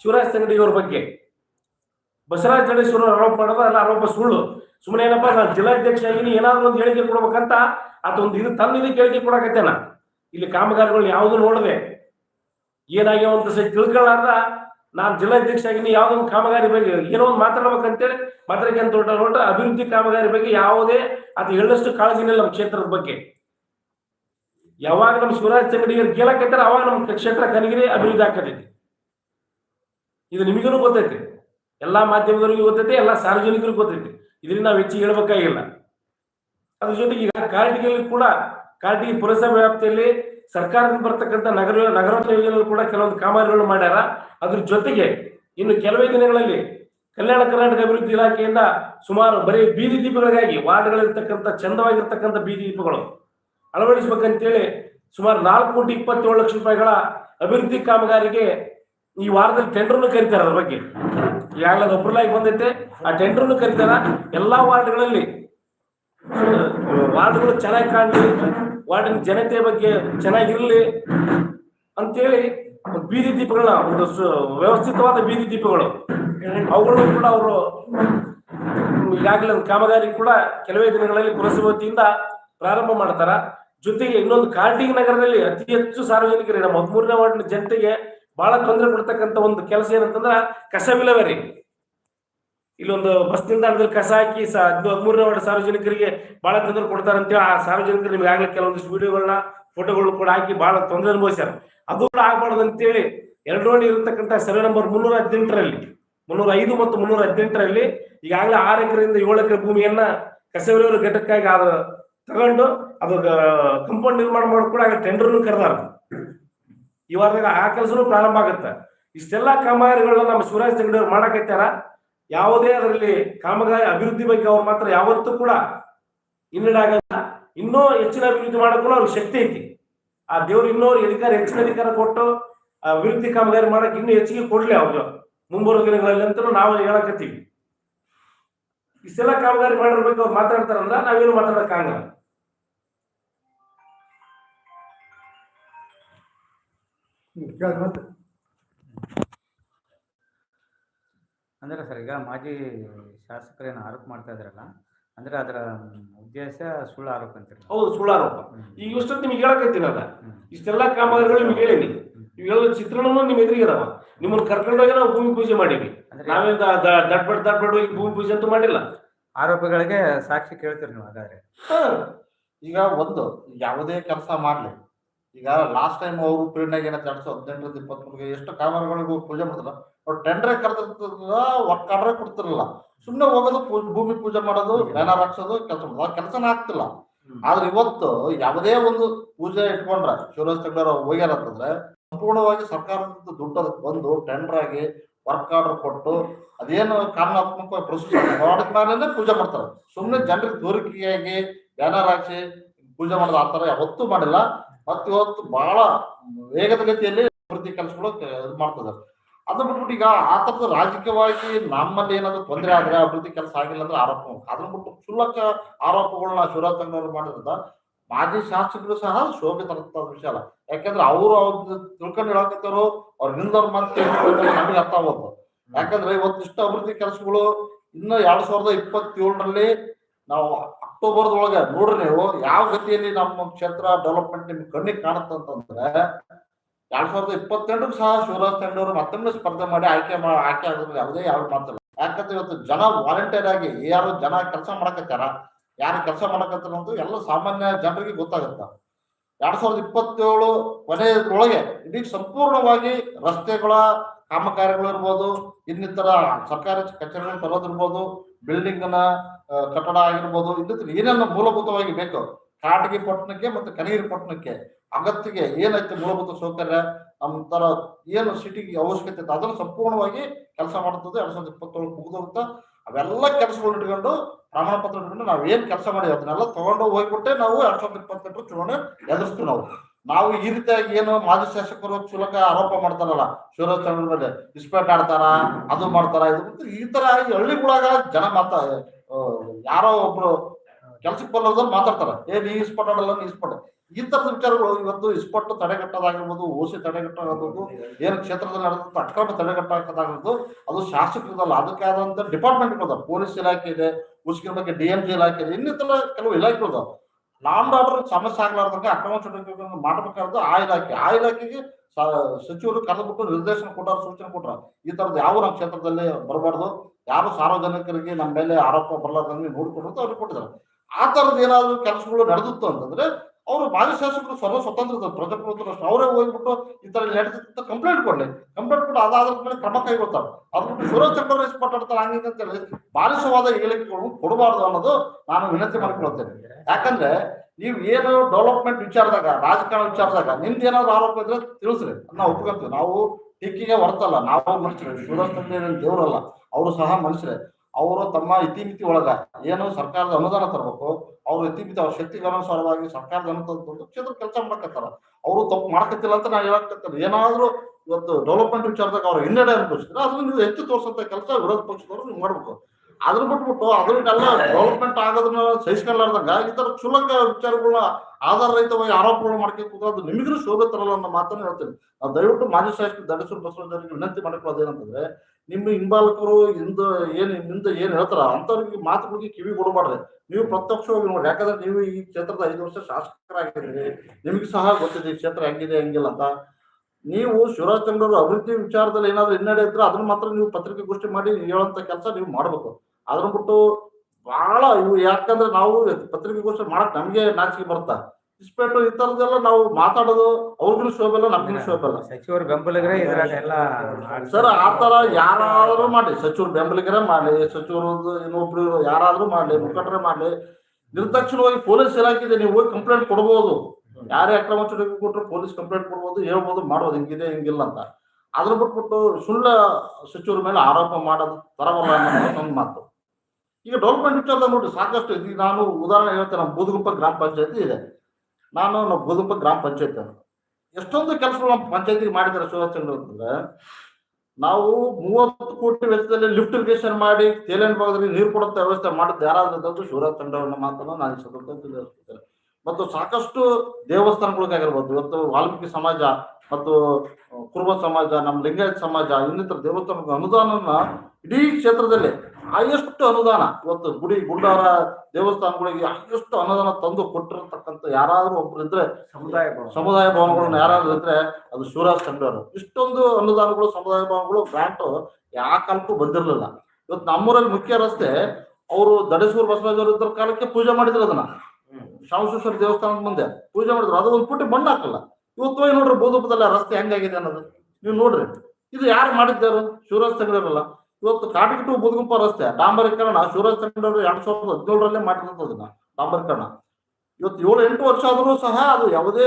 B: ಶಿವರಾಜ್ ಸಂಗಡಿ ಅವ್ರ ಬಗ್ಗೆ. ಬಸವರಾಜ್ ಜಡೇಶ್ವರ ಆರೋಪ ಮಾಡೋದು ಅಲ್ಲ, ಆರೋಪ ಸುಳ್ಳು. ಸುಮ್ಮನೆ ಏನಪ್ಪ ನಾನು ಜಿಲ್ಲಾಧ್ಯಕ್ಷ ಆಗಿನಿ ಏನಾದ್ರು ಒಂದು ಹೇಳಿಕೆ ಕೊಡ್ಬೇಕಂತ ಅದೊಂದು ಇದು ತನ್ನ ಇದಕ್ಕೆ ಹೇಳಿಕೆ ಕೊಡಕತ್ತೇನ. ಇಲ್ಲಿ ಕಾಮಗಾರಿಗಳು ಯಾವುದು ನೋಡದೆ. ಏನಾಗ್ಯಾವಂತ ಸಹ ತಿಳ್ಕೊಳ್ಳಾರ್ದ ನಾನು ಜಿಲ್ಲಾಧ್ಯಕ್ಷ ಆಗಿನಿ ಯಾವ್ದೊಂದು ಕಾಮಗಾರಿ ಬಗ್ಗೆ ಏನೋ ಒಂದು ಮಾತಾಡ್ಬೇಕಂತೇಳಿ ಮಾತಾಡ್ಕೊಂತ ಹೊರಟ ಹೊರಟ ಅಭಿವೃದ್ಧಿ ಕಾಮಗಾರಿ ಬಗ್ಗೆ ಯಾವುದೇ ಅದು ಹೇಳಷ್ಟು ಕಾಳಜಿನಿಲ್ಲ ನಮ್ಮ ಕ್ಷೇತ್ರದ ಬಗ್ಗೆ. ಯಾವಾಗ ನಮ್ಮ ಶಿವರಾಜ್ ಚಂಗಡಿಗರ್ ಕೇಳಕೈತಾರ ಅವಾಗ ನಮ್ಮ ಕ್ಷೇತ್ರ ಕನಗಿರಿ ಅಭಿವೃದ್ಧಿ ಆಗ್ತೈತಿ. ಇದು ನಿಮಗೂ ಗೊತ್ತೈತಿ. ಎಲ್ಲಾ ಮಾಧ್ಯಮದವರಿಗೂ ಗೊತ್ತೈತಿ, ಎಲ್ಲಾ ಸಾರ್ವಜನಿಕರಿಗೂ ಗೊತ್ತೈತಿ. ಇದರಿಂದ ನಾವು ಹೆಚ್ಚಿಗೆ ಹೇಳ್ಬೇಕಾಗಿಲ್ಲ. ಅದ್ರ ಜೊತೆಗೆ ಈಗ ಕಾರ್ಟಿಗೆಯಲ್ಲಿ ಕೂಡ ಕಾರ್ಟಿಗೆ ಪುರಸಭೆ ವ್ಯಾಪ್ತಿಯಲ್ಲಿ ಸರ್ಕಾರದಿಂದ ಬರ್ತಕ್ಕಂಥ ನಗರ ಯೋಜನೆಗಳು ಕೂಡ ಕೆಲವೊಂದು ಕಾಮಗಾರಿಗಳು ಮಾಡ್ಯಾರ. ಅದ್ರ ಜೊತೆಗೆ ಇನ್ನು ಕೆಲವೇ ದಿನಗಳಲ್ಲಿ ಕಲ್ಯಾಣ ಕರ್ನಾಟಕ ಅಭಿವೃದ್ಧಿ ಇಲಾಖೆಯಿಂದ ಸುಮಾರು ಬರೀ ಬೀದಿ ದೀಪಗಳಿಗಾಗಿ ವಾರ್ಡ್ಗಳಿರ್ತಕ್ಕಂಥ, ಚಂದವಾಗಿರ್ತಕ್ಕಂಥ ಬೀದಿ ದೀಪಗಳು ಅಳವಡಿಸ್ಬೇಕಂತೇಳಿ ಸುಮಾರು ನಾಲ್ಕು ಕೋಟಿ ಇಪ್ಪತ್ತೇಳು ಲಕ್ಷ ರೂಪಾಯಿಗಳ ಅಭಿವೃದ್ಧಿ ಕಾಮಗಾರಿಗೆ ಈ ವಾರದಲ್ಲಿ ಟೆಂಡರ್ನು ಕರೀತಾರೆ ಅದ್ರ ಬಗ್ಗೆ. ಈಗಾಗಲೇ ಆಗಿ ಬಂದೈತೆ, ಆ ಟೆಂಡರ್ನು ಕರೀತಾರ. ಎಲ್ಲಾ ವಾರ್ಡ್ಗಳಲ್ಲಿ ವಾರ್ಡ್ಗಳು ಚೆನ್ನಾಗಿ ಕಾಣಲಿ. ವಾರ್ಡಿನ ಜನತೆ ಬಗ್ಗೆ ಚೆನ್ನಾಗಿರಲಿ ಅಂತೇಳಿ ಬೀದಿ ದೀಪಗಳನ್ನ, ಒಂದು ವ್ಯವಸ್ಥಿತವಾದ ಬೀದಿ ದೀಪಗಳು. ಅವುಗಳನ್ನು ಕೂಡ ಅವರು ಈಗಾಗಲೇ ಒಂದು ಕಾಮಗಾರಿ ಕೂಡ ಕೆಲವೇ ದಿನಗಳಲ್ಲಿ ಪುರಸಭೆ ಪ್ರಾರಂಭ ಮಾಡ್ತಾರ. ಜೊತೆಗೆ ಇನ್ನೊಂದು ಕಾರ್ಟಿಂಗ್ ನಗರದಲ್ಲಿ ಅತಿ ಹೆಚ್ಚು ಸಾರ್ವಜನಿಕರಿಗೆ ನಮ್ಮ ಹದಿಮೂರನೇ ವಾರ್ಡಿನ ಜನತೆಗೆ ಬಹಳ ತೊಂದರೆ ಕೊಡ್ತಕ್ಕಂಥ ಒಂದು ಕೆಲಸ ಏನಂತಂದ್ರ ಕಸ ವಿಲೇವಾರಿ. ಇಲ್ಲೊಂದು ಬಸ್ ನಿಲ್ದಾಣದಲ್ಲಿ ಕಸ ಹಾಕಿ ಸ ಹದಿಮೂರನೇ ವಾರ್ಡ್ ಸಾರ್ವಜನಿಕರಿಗೆ ಬಹಳ ತೊಂದರೆ ಕೊಡ್ತಾರೆ ಅಂತೇಳಿ ಆ ಸಾರ್ವಜನಿಕರು ನಿಮ್ಗೆ ಆಗ್ಲಿಕ್ಕೆ ಕೆಲವೊಂದಿಷ್ಟು ವಿಡಿಯೋಗಳನ್ನ ಫೋಟೋಗಳು ಕೂಡ ಹಾಕಿ ಬಹಳ ತೊಂದರೆ ಅನುಭವಿಸ್ಯಾರ. ಅದು ಕೂಡ ಆಗ್ಬಾರ್ದು ಅಂತೇಳಿ ಎರಡು ರೋಡ್ ಇರತಕ್ಕಂಥ ಸರ್ವೆ ನಂಬರ್ ಮುನ್ನೂರ ಹದಿನೆಂಟರಲ್ಲಿ, ಮುನ್ನೂರ ಐದು ಮತ್ತು ಮುನ್ನೂರ ಹದಿನೆಂಟರಲ್ಲಿ ಈಗಾಗಲೇ ಆರು ಎಕರೆಯಿಂದ ಏಳು ಎಕರೆ ಭೂಮಿಯನ್ನ ಕಸ ಘಟಕ್ಕಾಗಿ ಅದು ತಗೊಂಡು ಅದು ಕಂಪೌಂಡ್ ನಿರ್ಮಾಣ ಕೂಡ ಟೆಂಡರ್ನು ಕರೆದಾರ. ಈ ವಾರದಾಗ ಆ ಕೆಲಸನೂ ಪ್ರಾರಂಭ ಆಗುತ್ತೆ. ಇಷ್ಟೆಲ್ಲ ಕಾಮಗಾರಿಗಳನ್ನ ನಮ್ಮ ಶಿವರಾಜ್ ತಗಡಿಯವ್ರು ಮಾಡಕತ್ತಾರ ಯಾವುದೇ ಅದರಲ್ಲಿ ಕಾಮಗಾರಿ ಅಭಿವೃದ್ಧಿ ಬಗ್ಗೆ ಅವ್ರು ಮಾತ್ರ ಯಾವತ್ತೂ ಕೂಡ ಹಿನ್ನಡಾಗಲ್ಲ ಇನ್ನೂ ಹೆಚ್ಚಿನ ಅಭಿವೃದ್ಧಿ ಮಾಡಕ್ಕೂ ಅವ್ರಿಗೆ ಶಕ್ತಿ ಐತಿ. ಆ ದೇವ್ರು ಇನ್ನೂ ಅಧಿಕಾರ, ಹೆಚ್ಚಿನ ಅಧಿಕಾರ ಕೊಟ್ಟು ಅಭಿವೃದ್ಧಿ ಕಾಮಗಾರಿ ಮಾಡಕ್ ಇನ್ನೂ ಹೆಚ್ಚಿಗೆ ಕೊಡ್ಲಿ ಅವ್ರು. ಮುಂಬರುವ ದಿನಗಳಲ್ಲಿ ಅಂತ ನಾವು ಹೇಳಕತ್ತೀವಿ. ಇಷ್ಟೆಲ್ಲ ಕಾಮಗಾರಿ ಮಾಡಿರ್ಬೇಕು ಅವ್ರು ಮಾತಾಡ್ತಾರಂದ್ರ ನಾವೇನು ಮಾತಾಡಕ್ಕಾಗಲ್ಲ
C: ಅಂದ್ರೆ ಸರ್ ಈಗ ಮಾಜಿ ಶಾಸಕರೇನು ಆರೋಪ ಮಾಡ್ತಾ ಇದ್ರಲ್ಲ ಅಂದ್ರೆ ಅದರ ಉದ್ದೇಶ ಸುಳ್ಳು ಆರೋಪ ಅಂತೀರಿ
B: ಹೌದು ಸುಳ್ಳು
C: ಆರೋಪ.
B: ಈಗ ಇಷ್ಟೊತ್ತು ನಿಮ್ಗೆ ಹೇಳಕತ್ತೀನಲ್ಲ. ಇಷ್ಟೆಲ್ಲ ಕಾಮಗಾರಿಗಳು ನಿಮ್ಗೆ ಹೇಳಿ ಇವೆಲ್ಲ ಚಿತ್ರಣನೂ ನಿಮ್ಮ ಎದುರಿಗೆ ಅದಾವ. ನಿಮ್ಮನ್ನ ಕರ್ಕೊಂಡೋಗಿ ನಾವು ಭೂಮಿ ಪೂಜೆ ಮಾಡೀವಿ.
C: ಅಂದ್ರೆ
B: ನಾವೇನ್ ದ- ದ- ದಟ್ಬಡ್ ದಟ್ಬಡ್ ಹೋಗಿ ಭೂಮಿ ಪೂಜೆ ಅಂತೂ ಮಾಡಿಲ್ಲ.
C: ಆರೋಪಗಳಿಗೆ ಸಾಕ್ಷಿ ಕೇಳ್ತೀರಿ ನೀವು ಹಾಗಾದ್ರೆ?
B: ಹಾ.
A: ಈಗ ಒಂದು ಯಾವುದೇ ಕೆಲಸ ಮಾಡ್ಲಿ. ಈಗ ಲಾಸ್ಟ್ ಟೈಮ್ ಅವರು ಪೀರಿಯಡ್ನಾಗ ಏನಂತ ಎರಡ್ ಸಾವಿರದ ಹದಿನೆಂಟರಿಂದ ಇಪ್ಪತ್ಮೂರಿಗೆ ಎಷ್ಟು ಕಾಮಗಾರಿಗಳಿಗೂ ಪೂಜೆ ಮಾಡ್ತಾರ ಅವ್ರು ಟೆಂಡರ್ ವರ್ಕ್ ಆರ್ಡರ್ ಕೊಡ್ತಿರಲಿಲ್ಲ. ಸುಮ್ಮನೆ ಹೋಗೋದು ಭೂಮಿ ಪೂಜೆ ಮಾಡೋದು ಬ್ಯಾನರ್ ಹಾಕ್ಸೋದು ಕೆಲಸ ಕೆಲಸನ ಆಗ್ತಿಲ್ಲ. ಆದ್ರೆ ಇವತ್ತು ಯಾವುದೇ ಒಂದು ಪೂಜೆ ಇಟ್ಕೊಂಡ್ರೆ ಶಿವರಾಜ್ ತಂಗಡ ಹೋಗ್ಯಾರ ಅಂತಂದ್ರೆ ಸಂಪೂರ್ಣವಾಗಿ ಸರ್ಕಾರದಿಂದ ದುಡ್ಡು ಅದಕ್ಕೆ ಬಂದು ಟೆಂಡರ್ ಆಗಿ ವರ್ಕ್ ಆರ್ಡರ್ ಕೊಟ್ಟು ಅದೇನು ಕಾನೂನಾತ್ಮಕ ಪ್ರೊಸೀಜರ್ ಮಾಡಿದ್ಮೇಲೆ ಪೂಜೆ ಮಾಡ್ತಾರೆ. ಸುಮ್ಮನೆ ಜನರಿಗೆ ತೋರಿಕೆಯಾಗಿ ಬ್ಯಾನರ್ ಹಾಕಿ ಪೂಜೆ ಮಾಡೋದು ಆ ಥರ ಯಾವತ್ತೂ ಮಾಡಿಲ್ಲ. ಮತ್ತು ಇವತ್ತು ಬಹಳ ವೇಗದ ಗತಿಯಲ್ಲಿ ಅಭಿವೃದ್ಧಿ ಕೆಲಸಗಳು ಇದು ಮಾಡ್ತದೆ ಅದು ಬಿಟ್ಬಿಟ್ಟು ಈಗ ಆ ರಾಜಕೀಯವಾಗಿ ನಮ್ಮಲ್ಲಿ ಏನಾದ್ರು ತೊಂದರೆ ಆದ್ರೆ ಅಭಿವೃದ್ಧಿ ಕೆಲಸ ಆಗಿಲ್ಲ ಅಂದ್ರೆ ಆರೋಪ ಅದನ್ನ ಬಿಟ್ಟು ಕ್ಷುಲ್ಲಕ ಆರೋಪಗಳನ್ನ ಶಿವರಾಜ್ ತಂಗಡವ್ರು ಮಾಡಿದ್ರಿಂದ ಮಾಜಿ ಶಾಸಕರು ಸಹ ಶೋಭೆ ತರುತ್ತ ವಿಷಯ ಅಲ್ಲ. ಯಾಕಂದ್ರೆ ಅವರು ಅವ್ರ ತಿಳ್ಕೊಂಡು ಹೇಳಕತ್ತಾರೋ ಅವ್ರ ನಿಂದವ್ರ ಮಾತು ನಮಗೆ ಅರ್ಥ ಆಗೋದು. ಯಾಕಂದ್ರೆ ಇವತ್ತಿಷ್ಟು ಅಭಿವೃದ್ಧಿ ಕೆಲಸಗಳು ಇನ್ನು ಎರಡ್ ಸಾವಿರದ ಇಪ್ಪತ್ತೇಳರಲ್ಲಿ ನಾವು ಅಕ್ಟೋಬರ್ದೊಳಗೆ ನೋಡ್ರಿ ನೀವು ಯಾವ ಗತಿಯಲ್ಲಿ ನಮ್ಮ ಕ್ಷೇತ್ರ ಡೆವಲಪ್ಮೆಂಟ್ ನಿಮ್ಗೆ ಕಣ್ಣಿಗೆ ಕಾಣುತ್ತೆ ಅಂತಂದ್ರೆ ಎರಡ್ ಸಾವಿರದ ಇಪ್ಪತ್ತೆರಡು ಸಹ ಶಿವರಾಜ್ ತಂಡವರು ಮತ್ತೊಮ್ಮೆ ಸ್ಪರ್ಧೆ ಮಾಡಿ ಆಯ್ಕೆ ಆಯ್ಕೆ ಆಗೋದ್ರಲ್ಲಿ ಯಾವುದೇ ಯಾರು ಮಾತಿಲ್ಲ ಯಾಕಂದ್ರೆ ಇವತ್ತು ಜನ ವಾಲಂಟಿಯರ್ ಆಗಿ ಯಾರು ಜನ ಕೆಲಸ ಮಾಡಕತ್ತಾರ ಯಾರು ಕೆಲಸ ಮಾಡಕತ್ತಾರ ಎಲ್ಲ ಸಾಮಾನ್ಯ ಜನರಿಗೆ ಗೊತ್ತಾಗತ್ತ. ಎರಡ್ ಸಾವಿರದ ಇಪ್ಪತ್ತೇಳು ಕೊನೆಯೊಳಗೆ ಇಡೀ ಸಂಪೂರ್ಣವಾಗಿ ರಸ್ತೆಗಳ ಕಾಮಗಾರಿಗಳು ಇರ್ಬೋದು, ಇನ್ನಿತರ ಸರ್ಕಾರಿ ಕಚೇರಿಗಳು ತರೋದಿರ್ಬೋದು ಬಿಲ್ಡಿಂಗ್ನ ಕಟ್ಟಡ ಆಗಿರ್ಬೋದು, ಇನ್ನಿತರ ಏನೇನು ಮೂಲಭೂತವಾಗಿ ಬೇಕು ಕಾಟಗಿ ಪಟ್ಟಣಕ್ಕೆ ಮತ್ತು ಕನಗಿರಿ ಪಟ್ಟಣಕ್ಕೆ ಅಗತ್ಯಗೆ ಏನೈತೆ ಮೂಲಭೂತ ಸೌಕರ್ಯ ನಮ್ಮ ತರ ಏನು ಸಿಟಿಗೆ ಅವಶ್ಯಕತೆ ಇತ್ತು, ಅದನ್ನು ಸಂಪೂರ್ಣವಾಗಿ ಕೆಲಸ ಮಾಡುತ್ತದೆ ಎರಡ್ ಸಾವಿರದ ಇಪ್ಪತ್ತೊಳಗೆ ಮುಗಿದೋಗುತ್ತಾ ಅವೆಲ್ಲ ಕೆಲಸಗಳು ಇಟ್ಕೊಂಡು ಪ್ರಮಾಣ ಪತ್ರ ಇಟ್ಕೊಂಡು ನಾವು ಏನ್ ಕೆಲಸ ಮಾಡಿ ಅದನ್ನೆಲ್ಲ ತಗೊಂಡು ಹೋಗ್ಬಿಟ್ಟೆ ನಾವು ಎರಡ್ ಸಾವಿರದ ಇಪ್ಪತ್ತೆಂಟು ಚುನಾವಣೆ ಎದುರಿಸ್ತೀವಿ ನಾವು ನಾವು ಈ ರೀತಿಯಾಗಿ ಏನು ಮಾಜಿ ಶಾಸಕರು ಚುಲಕ ಆರೋಪ ಮಾಡ್ತಾರಲ್ಲ, ಶಿವರಾಜ್ ಚಂದ್ರ ಮೇಲೆ ಇಸ್ಪೇಟ್ ಆಡ್ತಾರ ಅದು ಮಾಡ್ತಾರ, ಇದು. ಈ ತರ ಹಳ್ಳಿಗಳಾಗ ಜನ ಮಾತಾ ಯಾರೋ ಒಬ್ರು ಕೆಲ್ಸಕ್ಕೆ ಬರಲ್ಲದನ್ನು ಮಾತಾಡ್ತಾರೆ. ಏ, ನೀ ಇಸ್ಪಟ್ ಆಡಲ್ಲ ನೀ ಇಸ್ಪಟ್ ಈ ವಿಚಾರಗಳು ಇವತ್ತು ಇಸ್ಪಟ್ಟು ತಡೆಗಟ್ಟೋದಾಗಿರ್ಬೋದು, ಓಸಿ ತಡೆಗಟ್ಟೋದಾಗಿರ್ಬೋದು, ಏನು ಕ್ಷೇತ್ರದಲ್ಲಿ ನಡೆದಂತ ಅಕ್ರಮ ತಡೆಗಟ್ಟೋದಾಗಿರ್ಬೋದು, ಅದು ಶಾಸಕರದಲ್ಲ. ಅದಕ್ಕೆ ಆದಂತ ಡಿಪಾರ್ಟ್ಮೆಂಟ್ ಇರೋದ ಪೊಲೀಸ್ ಇಲಾಖೆ ಇದೆ, ಉಸ್ಕಿನ ಬಗ್ಗೆ ಡಿ ಎಂ ಜಿ ಇಲಾಖೆ ಇದೆ, ಇನ್ನಿತರ ಕೆಲವು ಇಲಾಖೆ ಇದಾವ ಲಾಂಡ್ ಆರ್ಡರ್ ಸಮಸ್ಯೆ ಆಗ್ಲಾರ್ದಂಗೆ ಅಕ್ರಮ ಚಟುವಟಿಕೆಗಳನ್ನು ಆ ಇಲಾಖೆ. ಆ ಇಲಾಖೆಗೆ ಸಚಿವರು ಕರೆದುಬಿಟ್ಟು ನಿರ್ದೇಶನ ಕೊಟ್ಟಾರ, ಸೂಚನೆ ಕೊಟ್ಟರು. ಈ ತರದ್ ಯಾವ ನಮ್ಮ ಕ್ಷೇತ್ರದಲ್ಲಿ ಬರಬಾರ್ದು? ಯಾರು ಸಾರ್ವಜನಿಕರಿಗೆ ನಮ್ಮ ಮೇಲೆ ಆರೋಪ ಬರಲಾರ್ದಂಗೆ ನೋಡ್ಕೊಂಡು ಅವ್ರಿಗೆ ಕೊಟ್ಟಿದ್ದಾರೆ. ಆ ಥರದ ಏನಾದ್ರು ಕೆಲಸಗಳು ನಡೆದಿತ್ತು ಅಂತಂದ್ರೆ ಅವರು ಮಾಜಿ ಶಾಸಕರು ಸರ್ವ ಸ್ವತಂತ್ರ ಪ್ರಜಾಪ್ರಭುತ್ವ ಅವರೇ ಹೋಗ್ಬಿಟ್ಟು ಈ ತರ ನಡೆದಿತ್ತು ಕಂಪ್ಲೇಂಟ್ ಕೊಡ್ಲಿ. ಕಂಪ್ಲೇಂಟ್ ಕೊಟ್ಟು ಅದಾದ್ರ ಮೇಲೆ ಕ್ರಮ ಕೈಗೊಳ್ತಾರೆ. ಅದು ಬಿಟ್ಟು ಶಿವರಾಜ್ ಚಂದ್ರ ಮಾತಾಡ್ತಾರೆ ಹಂಗೆ ಅಂತ ಹೇಳಿ. ಬಾಲಿಸವಾದ ಹೇಳಿಕೆಗಳು ಕೊಡಬಾರ್ದು ಅನ್ನೋದು ನಾನು ವಿನಂತಿ ಮಾಡ್ಕೊಳ್ತೇನೆ. ಯಾಕಂದ್ರೆ ನೀವು ಏನು ಡೆವಲಪ್ಮೆಂಟ್ ವಿಚಾರದಾಗ, ರಾಜಕಾರಣ ವಿಚಾರದಾಗ ನಿಮ್ದು ಏನಾದ್ರು ಆರೋಪ ಇದ್ರೆ ತಿಳಿಸ್ರಿ. ನಾವು ಒಪ್ಕೊಂತೀವಿ. ನಾವು ಟೀಕಿಗೆ ಹೊರತಲ್ಲ. ನಾವು ಮನುಷ್ಯರೇ. ಸುರೇಶ್ ತಂದೆ ದೇವರಲ್ಲ. ಅವರು ಸಹ ಮನುಷ್ಯರೇ. ಅವರು ತಮ್ಮ ಇತಿಮಿತಿ ಒಳಗ ಏನು ಸರ್ಕಾರದ ಅನುದಾನ ತರಬೇಕು, ಅವ್ರ ಇತಿಮಿತಿ ಅವ್ರ ಶಕ್ತಿಗೆ ಅನುಸಾರವಾಗಿ ಸರ್ಕಾರದ ಅನುದಾನ ತಂದು ಕ್ಷೇತ್ರ ಕೆಲಸ ಮಾಡ್ಕತ್ತಾರ. ಅವರು ತಪ್ಪು ಮಾಡ್ಕತ್ತಿಲ್ಲ ಅಂತ ನಾನು ಹೇಳಕತ್ತಾರೆ ಏನಾದ್ರೂ ಇವತ್ತು ಡೆವಲಪ್ಮೆಂಟ್ ವಿಚಾರದಾಗ ಅವ್ರ ಹಿನ್ನಡೆ ಅನ್ಭವಿಸಿದ್ರೆ ಅದನ್ನ ನೀವು ಹೆಚ್ಚು ತೋರಿಸಂತ ಕೆಲಸ ವಿರೋಧ ಪಕ್ಷದವರು ನೀವು ಮಾಡ್ಬೇಕು. ಅದ್ರ ಬಿಟ್ಬಿಟ್ಟು ಅದನ್ನೆಲ್ಲ ಡೆವಲಪ್ಮೆಂಟ್ ಆಗೋದನ್ನ ಸಹಿಸ್ಕೊಳ್ಳಾರ್ದಂಗ ಈ ತರ ಕ್ಷುಲ್ಲಕ ವಿಚಾರಗಳನ್ನ ಆಧಾರ ರಹಿತವಾಗಿ ಆರೋಪಗಳು ಮಾಡ್ಕೊಂಡು ಅದು ನಿಮಗೂ ಶೋಭೆ ತರಲ್ಲ ಅನ್ನೋ ಮಾತನ್ನು ಹೇಳ್ತೀನಿ. ದಯವಿಟ್ಟು ಮಾಜಿ ಶಾಸಕ ದಂಡೇಶ್ವರ ಬಸವರಾಜ್ ವಿನಂತಿ ಮಾಡ್ಕೊಳ್ಳೋದು ಏನಂತಂದ್ರೆ ನಿಮ್ಮ ಹಿಂಬಾಲಕರು ಇಂದು ಏನು ನಿಮ್ಮಿಂದ ಏನು ಹೇಳ್ತಾರ ಅಂತವ್ರಿಗೆ ಮಾತುಗಳಿಗೆ ಕಿವಿ ಕೊಡಬಾರ್ದು. ನೀವು ಪ್ರತ್ಯಕ್ಷವಾಗಿ ನೋಡಿ ಯಾಕಂದ್ರೆ ನೀವು ಈ ಕ್ಷೇತ್ರದ ಐದು ವರ್ಷ ಶಾಸಕರಾಗಿದ್ದೀರಿ. ನಿಮಗೆ ಸಹ ಗೊತ್ತಿದೆ ಈ ಕ್ಷೇತ್ರ ಹೆಂಗಿದೆ, ಹೆಂಗಿಲ್ಲ ಅಂತ. ನೀವು ಶಿವರಾಜ್ ಚಂದ್ರ ಅಭಿವೃದ್ಧಿ ವಿಚಾರದಲ್ಲಿ ಏನಾದ್ರು ಹಿನ್ನಡೆ ಇದ್ರೆ ಅದನ್ನ ಮಾತ್ರ ನೀವು ಪತ್ರಿಕಾಗೋಷ್ಠಿ ಮಾಡಿ ಹೇಳುವಂತ ಕೆಲಸ ನೀವು ಮಾಡ್ಬೇಕು. ಅದನ್ನ ಬಿಟ್ಟು ಬಹಳ ಇವು ಯಾಕಂದ್ರೆ ನಾವು ಪತ್ರಿಕಾಗೋಷ್ಠಿ ಮಾಡಕ್ ನಮ್ಗೆ ನಾಚಿಕೆ ಬರ್ತಾ ಇಸ್ಪೇಟು ಈ ತರದೆಲ್ಲ ನಾವು ಮಾತಾಡೋದು ಅವ್ರಿಗೂ ಶೋಭಲ್ಲ ನಮ್ಗೂ ಶೋಭಲ್ಲ
C: ಸಚಿವರ ಬೆಂಬಲಿಗರೇ ಇದ್ರಾಗ ಎಲ್ಲ
A: ಸರ್ ಆ ತರ ಯಾರಾದ್ರೂ ಮಾಡಿ ಸಚಿವರು ಬೆಂಬಲಿಗರೇ ಮಾಡ್ಲಿ ಸಚಿವರು ಇನ್ನೊಬ್ರು ಯಾರಾದ್ರೂ ಮಾಡ್ಲಿ ಮುಖಂಡರೇ ಮಾಡ್ಲಿ. ನಿರ್ದಕ್ಷಿಣವಾಗಿ ಪೊಲೀಸ್ ಇಲಾಖೆ ನೀವು ಹೋಗಿ ಕಂಪ್ಲೇಂಟ್ ಕೊಡ್ಬೋದು. ಯಾರೇ ಅಕ್ರಮ ಚಟುವಟಿಕೆ ಕೊಟ್ಟರು ಪೊಲೀಸ್ ಕಂಪ್ಲೇಂಟ್ ಕೊಡ್ಬೋದು ಹೇಳ್ಬೋದು ಮಾಡೋದು ಹಿಂಗಿದೆ ಹಿಂಗಿಲ್ಲ ಅಂತ. ಅದ್ರ ಬಿಟ್ಬಿಟ್ಟು ಸುಳ್ಳ ಸಚಿವರ ಮೇಲೆ ಆರೋಪ ಮಾಡೋದು ತರವಲ್ಲ ಅನ್ನೋದು ಒಂದು ಮಾತು. ಈಗ ಡೆವಲಪ್ಮೆಂಟ್ ವಿಚಾರದಲ್ಲಿ ನೋಡಿ ಸಾಕಷ್ಟು ನಾನು ಉದಾಹರಣೆ ಹೇಳ್ತೇನೆ ನಮ್ಮ ಬೂದುಗುಪ್ಪ ಗ್ರಾಮ ಪಂಚಾಯತಿ ಇದೆ. ನಾನು ನಮ್ಮ ಬೂದುಗುಪ್ಪ ಗ್ರಾಮ ಪಂಚಾಯತ್. ಎಷ್ಟೊಂದು ಕೆಲಸಗಳು ನಮ್ಮ ಪಂಚಾಯತಿಗೆ ಮಾಡಿದ್ದಾರೆ ಸುಭಾಷ್ ಚಂದ್ರ ಅಂತಂದ್ರೆ ನಾವು ಮೂವತ್ತು ಕೋಟಿ ವೆಚ್ಚದಲ್ಲಿ ಲಿಫ್ಟ್ ಇರಿಗೇಷನ್ ಮಾಡಿ ತೇಲನ್ ಭಾಗದಲ್ಲಿ ನೀರು ಕೊಡುವಂತ ವ್ಯವಸ್ಥೆ ಮಾಡಿದ್ದು ಯಾರಾದ್ರೂ ಶಿವರಾಜ್ ಚಂದ್ರ ಮಾತ್ರ ನಾನು ಸಂದರ್ಭದಲ್ಲಿ ಮತ್ತು ಸಾಕಷ್ಟು ದೇವಸ್ಥಾನಗಳಿಗಾಗಿರ್ಬೋದು ಇವತ್ತು ವಾಲ್ಮೀಕಿ ಸಮಾಜ ಮತ್ತು ಕುರುಬ ಸಮಾಜ, ನಮ್ಮ ಲಿಂಗಾಯತ್ ಸಮಾಜ ಇನ್ನಿತರ ದೇವಸ್ಥಾನಗಳ ಅನುದಾನವನ್ನು ಇಡೀ ಕ್ಷೇತ್ರದಲ್ಲಿ ಹೈಯೆಸ್ಟ್ ಅನುದಾನ. ಇವತ್ತು ಗುಡಿ ಗುಂಡಾರ ದೇವಸ್ಥಾನಗಳಿಗೆ ಹೈಯೆಸ್ಟ್ ಅನುದಾನ ತಂದು ಕೊಟ್ಟಿರತಕ್ಕಂಥ ಯಾರಾದ್ರೂ ಒಬ್ರು ಇದ್ರೆ
C: ಸಮುದಾಯ.
A: ಸಮುದಾಯ ಭವನಗಳನ್ನ ಯಾರಾದ್ರೂ ಇದ್ರೆ ಅದು ಶಿವರಾಜ್ ಚಂದ್ರರು ಇಷ್ಟೊಂದು ಅನುದಾನಗಳು ಸಮುದಾಯ ಭವನಗಳು ಗ್ರಾಂಟ್ ಯಾವ ಕಾಲಕ್ಕೂ ಬಂದಿರಲಿಲ್ಲ. ಇವತ್ತು ನಮ್ಮೂರಲ್ಲಿ ಮುಖ್ಯ ರಸ್ತೆ ಅವರು ದಡೇಶ್ವರ ಬಸವರಾಜರು ಇದ್ರ ಕಾಲಕ್ಕೆ ಪೂಜೆ ಮಾಡಿದ್ರು ಅದನ್ನ. ಶಾಮಶೇಶ್ವರ ದೇವಸ್ಥಾನದ ಮುಂದೆ ಪೂಜೆ ಮಾಡಿದ್ರು. ಅದು ಒಂದು ಪುಟ್ಟಿ ಬಣ್ಣ ಹಾಕಲ್ಲ. ಇವತ್ತು ಹೋಗಿ ನೋಡ್ರಿ ಬೋಧಪದಲ್ಲ ರಸ್ತೆ ಹೆಂಗಾಗಿದೆ ಅನ್ನೋದು. ನೀವು ನೋಡ್ರಿ. ಇದು ಯಾರು ಮಾಡಿದ್ದಾರು ಶಿವರಾಜ್ ಚಂದ್ರರಲ್ಲ ಇವತ್ತು ಕಾಟಗಿ ಟು ಮುದುಗುಂಪ ರಸ್ತೆ, ಡಾಂಬರೀಕರಣ ಶಿವರಾಜ್ ತಂಡ ಎರಡ್ ಸಾವಿರದ ಹದಿನೇಳರಲ್ಲೇ ಮಾಡಿರೋದು ಅದನ್ನ, ಡಾಂಬರೀಕರಣ. ಇವತ್ತು ಏಳು ಎಂಟು ವರ್ಷ ಆದರೂ ಸಹ ಅದು ಯಾವುದೇ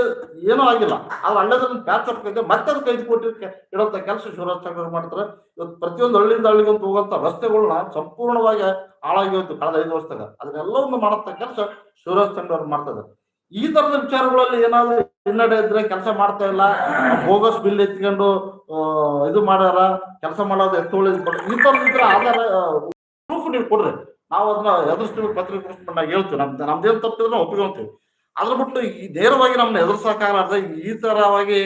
A: ಏನೂ ಆಗಿಲ್ಲ. ಅದು ಅಲ್ಲದನ್ನ ಪ್ಯಾಚ್ ಇದೆ ಮತ್ತೆ ಅದು ಕೈದು ಕೋಟಿ ಇಡುವಂತ ಕೆಲಸ ಶಿವರಾಜ್ ಚಂದ್ರ ಮಾಡ್ತಾರೆ. ಇವತ್ತು ಪ್ರತಿಯೊಂದು ಹಳ್ಳಿಯಿಂದ ಹಳ್ಳಿಗೆ ಅಂತ ಹೋಗುವಂತ ರಸ್ತೆಗಳನ್ನ ಸಂಪೂರ್ಣವಾಗಿ ಹಾಳಾಗಿ ಹೋಯ್ತು ಕಳೆದ ಐದು ವರ್ಷದಾಗ. ಅದನ್ನೆಲ್ಲವನ್ನು ಮಾಡಂತ ಕೆಲಸ ಶಿವರಾಜ್ ಚಂದ್ರ ಅವ್ರು ಮಾಡ್ತಾರೆ ಈ ತರದ ವಿಚಾರಗಳಲ್ಲಿ ಏನಾದ್ರು ಹಿನ್ನಡೆ ಇದ್ರೆ ಕೆಲಸ ಮಾಡ್ತಾ ಇಲ್ಲ, ಬೋಗಸ್ ಬಿಲ್ ಎತ್ಕೊಂಡು ಇದು ಮಾಡ್ಯಾರ, ಕೆಲಸ ಮಾಡೋದು ಎತ್ತೋಳಿ ಇದ್ರೆ ಆಧಾರ ಪ್ರೂಫ್ ನೀವು ಕೊಡ್ರಿ. ನಾವು ಅದನ್ನ ಎದುರಿಸ್ತೀವಿ ಪತ್ರಿಕೆ ಹೇಳ್ತೀವಿ. ನಮ್ದು ನಮ್ದೇನು ತಪ್ಪಿದ್ರೆ ನಾವು ಒಪ್ಪಿಕೊಂತೀವಿ ಅದ್ರ ಬಿಟ್ಟು ಈ ನೇರವಾಗಿ ನಮ್ಮನ್ನ ಎದುರಿಸಕ್ಕಾಗಲಾರ್ದೆ ಈ ತರವಾಗಿ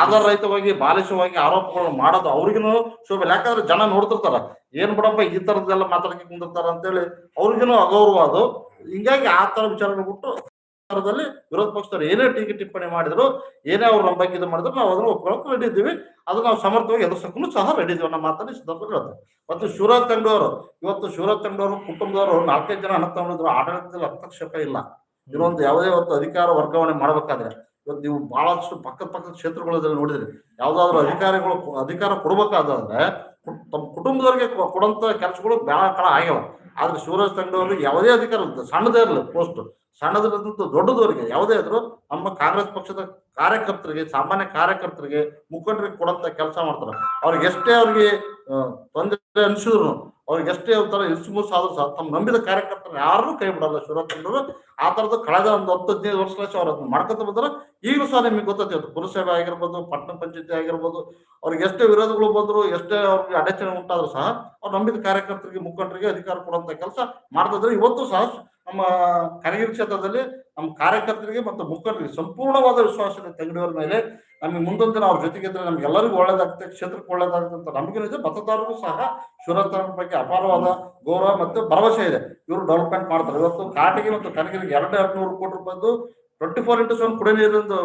A: ಆಧಾರರಹಿತವಾಗಿ, ಬಾಲಿಶವಾಗಿ ಆರೋಪಗಳು ಮಾಡೋದು ಅವ್ರಿಗೂ ಶೋಭೆ. ಯಾಕಂದ್ರೆ ಜನ ನೋಡ್ತಿರ್ತಾರ, ಏನ್ ಬಿಡಪ್ಪ ಈ ತರದ್ದೆಲ್ಲ ಮಾತಾಡಕ್ಕೆ ಕುಂದಿರ್ತಾರ ಅಂತೇಳಿ ಅವ್ರಿಗೂ ಅಗೌರವ ಅದು. ಹಿಂಗಾಗಿ ಆ ತರ ವಿಚಾರಗಳು ಬಿಟ್ಟು ವಿರೋಧ ಪಕ್ಷದವ್ರು ಏನೇ ಟೀಕೆ ಟಿಪ್ಪಣಿ ಮಾಡಿದ್ರು, ಏನೇ ಅವ್ರು ನಮ್ಮ ಬಗ್ಗೆ ಮಾಡಿದ್ರು, ನಾವು ಅದನ್ನು ಒಪ್ಕೊಳಕ್ ರೆಡಿ ಇದ್ದೀವಿ. ಅದು ನಾವು ಸಮರ್ಥವಾಗಿ ಎದುರಿಸಕ್ಕೂ ಸಹ ರೆಡಿ ಇದ್ದೀವಿ ನಮ್ಮ ಮಾತನ್ನ ಸಿದ್ಧಾಂತ ಮತ್ತು ಶಿವರಾಜ್ ತಂಡವರು ಇವತ್ತು ಶಿವರಾಜ್ ತಂಡವರು ಕುಟುಂಬದವರು ನಾಲ್ಕೈದು ಜನ ಅಣ್ಣ ತಗೊಂಡಿದ್ರು ಆಡಳಿತದಲ್ಲಿ ಹಸ್ತಕ್ಷೇಪ ಇಲ್ಲ. ಇನ್ನೊಂದು ಯಾವುದೇ ಒಂದು ಅಧಿಕಾರ ವರ್ಗಾವಣೆ ಮಾಡ್ಬೇಕಾದ್ರೆ ಇವತ್ತು ನೀವು ಬಹಳಷ್ಟು ಪಕ್ಕದ ಪಕ್ಕದ ಕ್ಷೇತ್ರಗಳಲ್ಲಿ ನೋಡಿದ್ರಿ, ಯಾವ್ದಾದ್ರು ಅಧಿಕಾರಿಗಳು ಅಧಿಕಾರ ಕೊಡ್ಬೇಕಾದ್ರೆ ತಮ್ಮ ಕುಟುಂಬದವರಿಗೆ ಕೊ- ಕೊಡಂತ ಕೆಲಸಗಳು ಬಹಳ ಕಾಲ ಆಗ್ಯಾವ. ಆದ್ರೆ ಶಿವರಾಜ್ ತಂಡವ್ರಿಗೆ ಯಾವುದೇ ಅಧಿಕಾರ ಇರುತ್ತೆ ಸಣ್ಣದೇ ಇರಲಿ ಪೋಸ್ಟ್ ಸಣ್ಣದಂತ ದೊಡ್ಡದವರಿಗೆ ಯಾವುದೇ ಇದ್ರು ನಮ್ಮ ಕಾಂಗ್ರೆಸ್ ಪಕ್ಷದ ಕಾರ್ಯಕರ್ತರಿಗೆ, ಸಾಮಾನ್ಯ ಕಾರ್ಯಕರ್ತರಿಗೆ ಮುಖಂಡರಿಗೆ ಕೊಡಂತ ಕೆಲಸ ಮಾಡ್ತಾರೆ. ಅವ್ರಿಗೆ ಎಷ್ಟೇ ಅವ್ರಿಗೆ ತೊಂದರೆ ಅನ್ಸಿದ್ರು ಅವ್ರಿಗೆ ಎಷ್ಟೇ ಒಂಥರ ಇಲ್ಸುಮುಸ್ ಆದ್ರೂ ಸಹ ತಮ್ಮ ನಂಬಿದ ಕಾರ್ಯಕರ್ತರನ್ನ ಯಾರೂ ಕೈ ಬಿಡಲ್ಲ ಶಿವರಾಜ್ ಆ ತರದ ಕಳೆದ ಒಂದು ಹತ್ತು ಹದಿನೈದು ವರ್ಷ ಅವ್ರು ಅದನ್ನ ಮಾಡ್ಕೊತ ಬಂದ್ರೆ ಈಗಲೂ ಸಹ ನಿಮಗೆ ಗೊತ್ತೈತಿ ಪುರಸಭೆ ಆಗಿರ್ಬೋದು, ಪಟ್ಟಣ ಪಂಚಾಯತಿ ಆಗಿರ್ಬೋದು, ಅವ್ರಿಗೆ ಎಷ್ಟೇ ವಿರೋಧಗಳು ಬಂದ್ರು, ಎಷ್ಟೇ ಅವ್ರಿಗೆ ಅಡಚಣೆ ಉಂಟಾದ್ರೂ ಸಹ ಅವ್ರು ನಂಬಿದ ಕಾರ್ಯಕರ್ತರಿಗೆ, ಮುಖಂಡರಿಗೆ ಅಧಿಕಾರ ಕೊಡುವಂತ ಕೆಲಸ ಮಾಡ್ತಿದ್ರೆ ಇವತ್ತು ಸಹ ನಮ್ಮ ಕರಗಿರಿ ಕ್ಷೇತ್ರದಲ್ಲಿ ನಮ್ಮ ಕಾರ್ಯಕರ್ತರಿಗೆ ಮತ್ತು ಮುಖಂಡರಿಗೆ ಸಂಪೂರ್ಣವಾದ ವಿಶ್ವಾಸ ಇದೆ ತಂಗಡಿಯವರ ಮೇಲೆ ನಮಗೆ ಮುಂದೊಂದು ಅವ್ರ ಜೊತೆಗಿದ್ರೆ ನಮ್ಗೆಲ್ಲರಿಗೂ ಒಳ್ಳೇದಾಗುತ್ತೆ ಕ್ಷೇತ್ರಕ್ಕೆ ಒಳ್ಳೇದಾಗುತ್ತೆ ಅಂತ ನಂಬಿಕೆ ಇದೆ ಮತದಾರರು ಸಹ ಶಿವರಾಜ್ ಬಗ್ಗೆ ಅಪಾರವಾದ ಗೌರವ ಮತ್ತು ಭರವಸೆ ಇದೆ. ಇವರು ಡೆವಲಪ್ಮೆಂಟ್ ಮಾಡ್ತಾರೆ. ಇವತ್ತು ಕಾಟಿಗೆ ಮತ್ತು ಕನಗಿರಿಗೆ ಎರಡು ಎರಡು ಕೋಟಿ ರೂಪಾಯಿದು ಟ್ವೆಂಟಿ ಫೋರ್ ಇಂಟು ಸೆವೆನ್ ಕುಡಿಯ ನೀರಿಂದು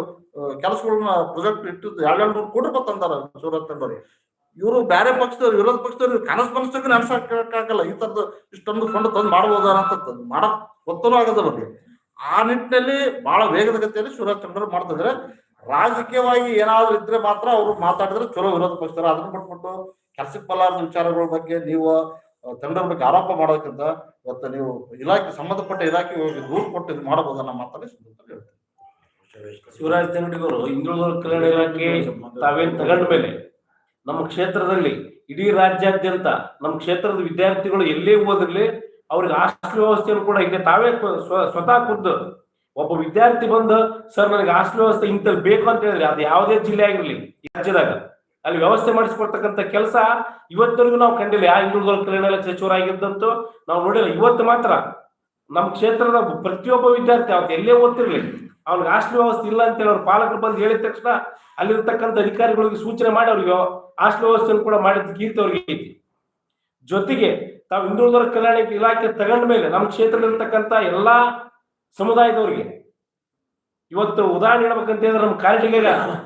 A: ಕೆಲಸಗಳನ್ನ ಪ್ರೊಜೆಕ್ಟ್ ಇಟ್ಟು ಎರಡು ನೂರು ಕೋಟಿ ರೂಪಾಯಿ ತಂದಾರ ಶಿವರಾತ್ರಿ ಇವರು ಬೇರೆ ಪಕ್ಷದವ್ರು, ವಿರೋಧ ಪಕ್ಷದವ್ರು ಕನಸು ಮನಸ್ಸಿಗೆ ನೆನ್ಸಕ್ಕಾಗಲ್ಲ. ಈ ತರದ್ದು ಇಷ್ಟೊಂದು ಫಂಡ್ ತಂದು ಮಾಡ್ಬೋದ ಅಂತ ಮಾಡಕ್ ಗೊತ್ತೂ ಆಗದ ಬಗ್ಗೆ ಆ ನಿಟ್ಟಿನಲ್ಲಿ ಬಹಳ ವೇಗದ ಗತಿಯಲ್ಲಿ ಶಿವರಾಜ್ ಚಂದ್ರ ಮಾಡ್ತಿದ್ರೆ. ರಾಜಕೀಯವಾಗಿ ಏನಾದ್ರು ಇದ್ರೆ ಮಾತ್ರ ಅವರು ಮಾತಾಡಿದ್ರೆ ಚಲೋ ವಿರೋಧ ಪಕ್ಷದವರು ಅದನ್ನ ಬಿಟ್ಬಿಟ್ಟು ಕೆಲಸಕ್ಕೆ ಬಲ್ಲಾರದ ವಿಚಾರಗಳ ಬಗ್ಗೆ ನೀವು ತಂಡದ ಬಗ್ಗೆ ಆರೋಪ ಮಾಡೋದಕ್ಕಿಂತ ಇವತ್ತು ನೀವು ಇಲಾಖೆ, ಸಂಬಂಧಪಟ್ಟ ಇಲಾಖೆ ಹೋಗಿ ದೂರು ಕೊಟ್ಟು ಇದು ಮಾಡಬಹುದು ನಮ್ಮ ಮಾತಲ್ಲಿ ಹೇಳ್ತೀನಿ
B: ಶಿವರಾಜ್ ತಂಗಡಿಗವರು ಹಿಂದುಳಿದ ಕಲ್ಯಾಣ ಇಲಾಖೆ ತಾವೇನು ತಗೊಂಡ ಮೇಲೆ ನಮ್ಮ ಕ್ಷೇತ್ರದಲ್ಲಿ ಇಡೀ ರಾಜ್ಯಾದ್ಯಂತ ನಮ್ಮ ಕ್ಷೇತ್ರದ ವಿದ್ಯಾರ್ಥಿಗಳು ಎಲ್ಲೇ ಹೋದ್ರಲ್ಲಿ ಅವ್ರಿಗೆ ಹಾಸ್ಟೆಲ್ ವ್ಯವಸ್ಥೆಯನ್ನು ಕೂಡ ಈಗ ತಾವೇ ಸ್ವ- ಸ್ವತಃ ಖುದ್ದು ಒಬ್ಬ ವಿದ್ಯಾರ್ಥಿ ಬಂದು, ಸರ್, ನನಗೆ ಹಾಸ್ಟೆಲ್ ವ್ಯವಸ್ಥೆ ಇಂಥಲ್ಲಿ ಬೇಕು ಅಂತ ಹೇಳಿದ್ರೆ ಅದು ಯಾವುದೇ ಜಿಲ್ಲೆ ಆಗಿರಲಿ ರಾಜ್ಯದಾಗ ಅಲ್ಲಿ ವ್ಯವಸ್ಥೆ ಮಾಡಿಸ್ಕೊಡ್ತಕ್ಕಂಥ ಕೆಲಸ ಇವತ್ತವರೆಗೂ ನಾವು ಕಂಡಿಲ್ಲ. ಯಾವ ಹಿಂದುಳಿದ ಕಲ್ಯಾಣ ಸಚಿವರಾಗಿದ್ದಂತು ನಾವು ನೋಡಿಲ್ಲ. ಇವತ್ತು ಮಾತ್ರ ನಮ್ಮ ಕ್ಷೇತ್ರದ ಪ್ರತಿಯೊಬ್ಬ ವಿದ್ಯಾರ್ಥಿ ಅವತ್ತು ಎಲ್ಲೇ ಓದ್ತಿರ್ಲಿ, ಅವ್ನಿಗೆ ಹಾಸ್ಟೆಲ್ ವ್ಯವಸ್ಥೆ ಇಲ್ಲ ಅಂತೇಳಿ ಅವ್ರ ಪಾಲಕರು ಬಂದು ಹೇಳಿದ ತಕ್ಷಣ ಅಲ್ಲಿರ್ತಕ್ಕಂಥ ಅಧಿಕಾರಿಗಳಿಗೆ ಸೂಚನೆ ಮಾಡಿ ಅವ್ರಿಗೆ ಹಾಸ್ಟೆಲ್ ವ್ಯವಸ್ಥೆಯನ್ನು ಕೂಡ ಮಾಡಿದ ಕೀರ್ತಿ ಅವ್ರಿಗೆ ಐತಿ. ಜೊತೆಗೆ ತಾವು ಹಿಂದುಳಿದವರ ಕಲ್ಯಾಣ ಇಲಾಖೆ ತಗೊಂಡ ಮೇಲೆ ನಮ್ಮ ಕ್ಷೇತ್ರದಲ್ಲಿರ್ತಕ್ಕಂಥ ಎಲ್ಲಾ ಸಮುದಾಯದವರಿಗೆ. ಇವತ್ತು ಉದಾಹರಣೆ ಹೇಳ್ಬೇಕಂತ ಹೇಳಿದ್ರೆ ನಮ್ಮ ಕಾರಟಿಗೆ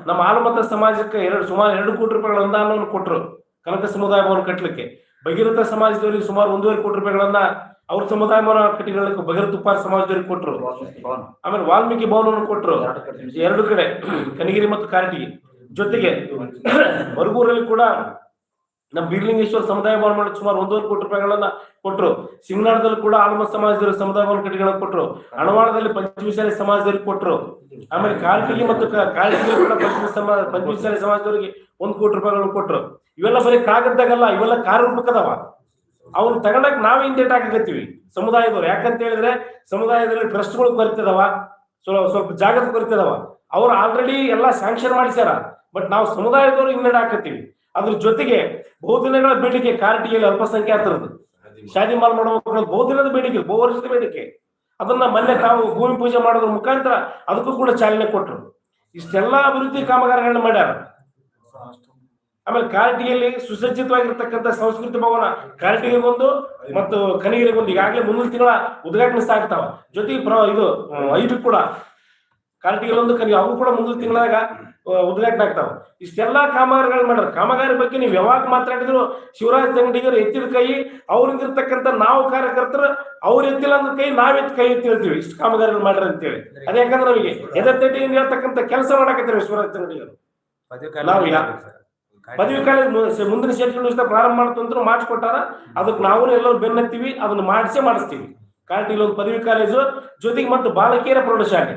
B: ನಮ್ಮ ಆಲಮತ ಸಮಾಜಕ್ಕೆ ಎರಡು, ಸುಮಾರು ಎರಡು ಕೋಟಿ ರೂಪಾಯಿಗಳ ಅನುದಾನವನ್ನು ಕೊಟ್ಟರು ಕನಕ ಸಮುದಾಯ ಭವನ ಕಟ್ಟಲಿಕ್ಕೆ. ಭಗೀರಥ ಸಮಾಜದವರಿಗೆ ಸುಮಾರು ಒಂದೂವರೆ ಕೋಟಿ ರೂಪಾಯಿಗಳನ್ನ ಅವ್ರ ಸಮುದಾಯ ಭವನ ಕಟ್ಟಿಕೊಳ್ಳಕ್ಕೆ ಭಗೀರಥ ಉಪ್ಪಾರ ಸಮಾಜದವರಿಗೆ ಕೊಟ್ಟರು ಆಮೇಲೆ ವಾಲ್ಮೀಕಿ ಭವನವನ್ನು ಕೊಟ್ಟರು ಎರಡು ಕಡೆ ಕನಗಿರಿ ಮತ್ತು ಕಾರಟಗಿ. ಜೊತೆಗೆ ಮರುಗೂರಲ್ಲಿ ಕೂಡ ನಮ್ಮ ಬೀರ್ಲಿಂಗೇಶ್ವರ ಸಮುದಾಯ ಭವನ ಮಾಡಕ್ಕೆ ಸುಮಾರು ಒಂದೂವರೆ ಕೋಟಿ ರೂಪಾಯಿಗಳನ್ನ ಕೊಟ್ಟರು ಸಿಂಗನಾಡದಲ್ಲಿ ಕೂಡ ಆಲ್ಮ ಸಮಾಜದವರು ಸಮುದಾಯ ಭವನ ಕಟ್ಟಿಗಳನ್ನ ಕೊಟ್ಟರು ಅಣವಾಳದಲ್ಲಿ ಪಂಚಮಿಶಾಲೆ ಸಮಾಜದವರಿಗೆ ಕೊಟ್ಟರು ಆಮೇಲೆ ಕಾರಟಗಿ ಮತ್ತು ಕ- ಕಾರಟಗಿ ಕೂಡ ಸಮಾಜ ಸಮಾಜದವರಿಗೆ ಒಂದ್ ಕೋಟಿ ರೂಪಾಯಿಗಳನ್ನು ಕೊಟ್ಟರು ಇವೆಲ್ಲ ಬರೀ ಕಾಗದ್ದಾಗಲ್ಲ, ಇವೆಲ್ಲ ಕಾರ್ಯರೂಪಕ್ಕದವ. ಅವ್ರು ತಗೊಂಡಾಗ ನಾವೇ ಹಿಂದೇಟ್ ಹಾಕಕತ್ತೀವಿ ಸಮುದಾಯದವ್ರು. ಯಾಕಂತ ಹೇಳಿದ್ರೆ ಸಮುದಾಯದಲ್ಲಿ ಟ್ರಸ್ಟ್ಗಳು ಬರ್ತಿದಾವ ಸ್ವಲ್ಪ ಸ್ವಲ್ಪ ಜಾಗದ ಬರ್ತಿದಾವ ಅವ್ರು ಆಲ್ರೆಡಿ ಎಲ್ಲ ಸ್ಯಾಂಕ್ಷನ್ ಮಾಡಿಸ್ಯಾರ. ಬಟ್ ನಾವು ಸಮುದಾಯದವರು ಹಿನ್ನಡೆ ಹಾಕತ್ತೀವಿ. ಅದ್ರ ಜೊತೆಗೆ ಬಹುದಿನಗಳ ಬೇಡಿಕೆ ಕಾರ್ಟಿಯಲ್ಲಿ ಅಲ್ಪಸಂಖ್ಯಾತರದ್ದು. ಶಾದಿ ಮಾಲ್ ಮಾಡಬೇಕು ಬಹು ಬಹುದಿನದ ಬೇಡಿಕೆ ಬಹು ವರ್ಷದ ಬೇಡಿಕೆ. ಅದನ್ನ ಮೊನ್ನೆ ತಾವು ಭೂಮಿ ಪೂಜೆ ಮಾಡೋದ್ರ ಮುಖಾಂತರ ಅದಕ್ಕೂ ಕೂಡ ಚಾಲನೆ ಕೊಟ್ಟರು ಇಷ್ಟೆಲ್ಲಾ ಅಭಿವೃದ್ಧಿ ಕಾಮಗಾರಿಗಳನ್ನ ಮಾಡ್ಯಾರ. ಆಮೇಲೆ ಕಾರಟಿಗೆಯಲ್ಲಿ ಸುಸಜ್ಜಿತವಾಗಿರ್ತಕ್ಕಂಥ ಸಂಸ್ಕೃತಿ ಭವನ ಕಾರಟಿಗೆಗೊಂದು ಮತ್ತು ಕನಗಿರಿಗೊಂದು ಈಗಾಗಲೇ ಮುಂದಿನ ತಿಂಗಳ ಉದ್ಘಾಟನೆ ಸಾಗ್ತಾವ ಜೊತೆಗೆ ಪ್ರ ಇದು ಐದು ಕೂಡ. ಕಾರ್ಟಿಗೆ ಒಂದು ಕನಿ ಅವು ಕೂಡ ಮುಂದಿನ ತಿಂಗಳಾಗ ಉದ್ಘಾಟನೆ ಆಗ್ತಾವ ಇಷ್ಟೆಲ್ಲಾ ಕಾಮಗಾರಿಗಳು ಮಾಡ್ಯಾರ. ಕಾಮಗಾರಿ ಬಗ್ಗೆ ನೀವು ಯಾವಾಗ ಮಾತಾಡಿದ್ರು ಶಿವರಾಜ್ ತಂಗಡಿಗರು ಎತ್ತಿದ ಕೈ ಅವ್ರಿಂದ ಇರ್ತಕ್ಕಂಥ ನಾವು ಕಾರ್ಯಕರ್ತರು ಅವ್ರ ಎತ್ತಿಲ್ಲ ಅಂದ ಕೈ ನಾವೆತ್ ಕೈ ಎತ್ತಿ ಹೇಳ್ತೀವಿ. ಇಷ್ಟು ಕಾಮಗಾರಿಗಳು ಮಾಡ್ರಿ ಅಂತೇಳಿ. ಅದೇ ಯಾಕಂದ್ರೆ ನಮಗೆ ಎದೆತಟ್ಟಿಯಿಂದ ಹೇಳ್ತಕ್ಕಂಥ ಕೆಲಸ ಮಾಡಕತ್ತೀವಿ ಶಿವರಾಜ್ ತಂಗಡಿಗರು ನಾವು ಪದವಿ ಕಾಲೇಜ್ ಮುಂದಿನ ಶೈಕ್ಷಣಿಕ ಪ್ರಾರಂಭ ಮಾಡ್ತಂದ್ರು ಮಾಡಿಸ್ಕೊಟ್ಟಾರ ಅದಕ್ಕೆ ನಾವು ಎಲ್ಲರೂ ಬೆನ್ನತ್ತೀವಿ ಅದನ್ನ ಮಾಡಿಸೇ ಮಾಡಿಸ್ತೀವಿ. ಕಾರಣ ಇಲ್ಲೊಂದು ಪದವಿ ಕಾಲೇಜು ಜೊತೆಗೆ ಮತ್ತು ಬಾಲಕಿಯರ ಪ್ರೌಢಶಾಲೆ.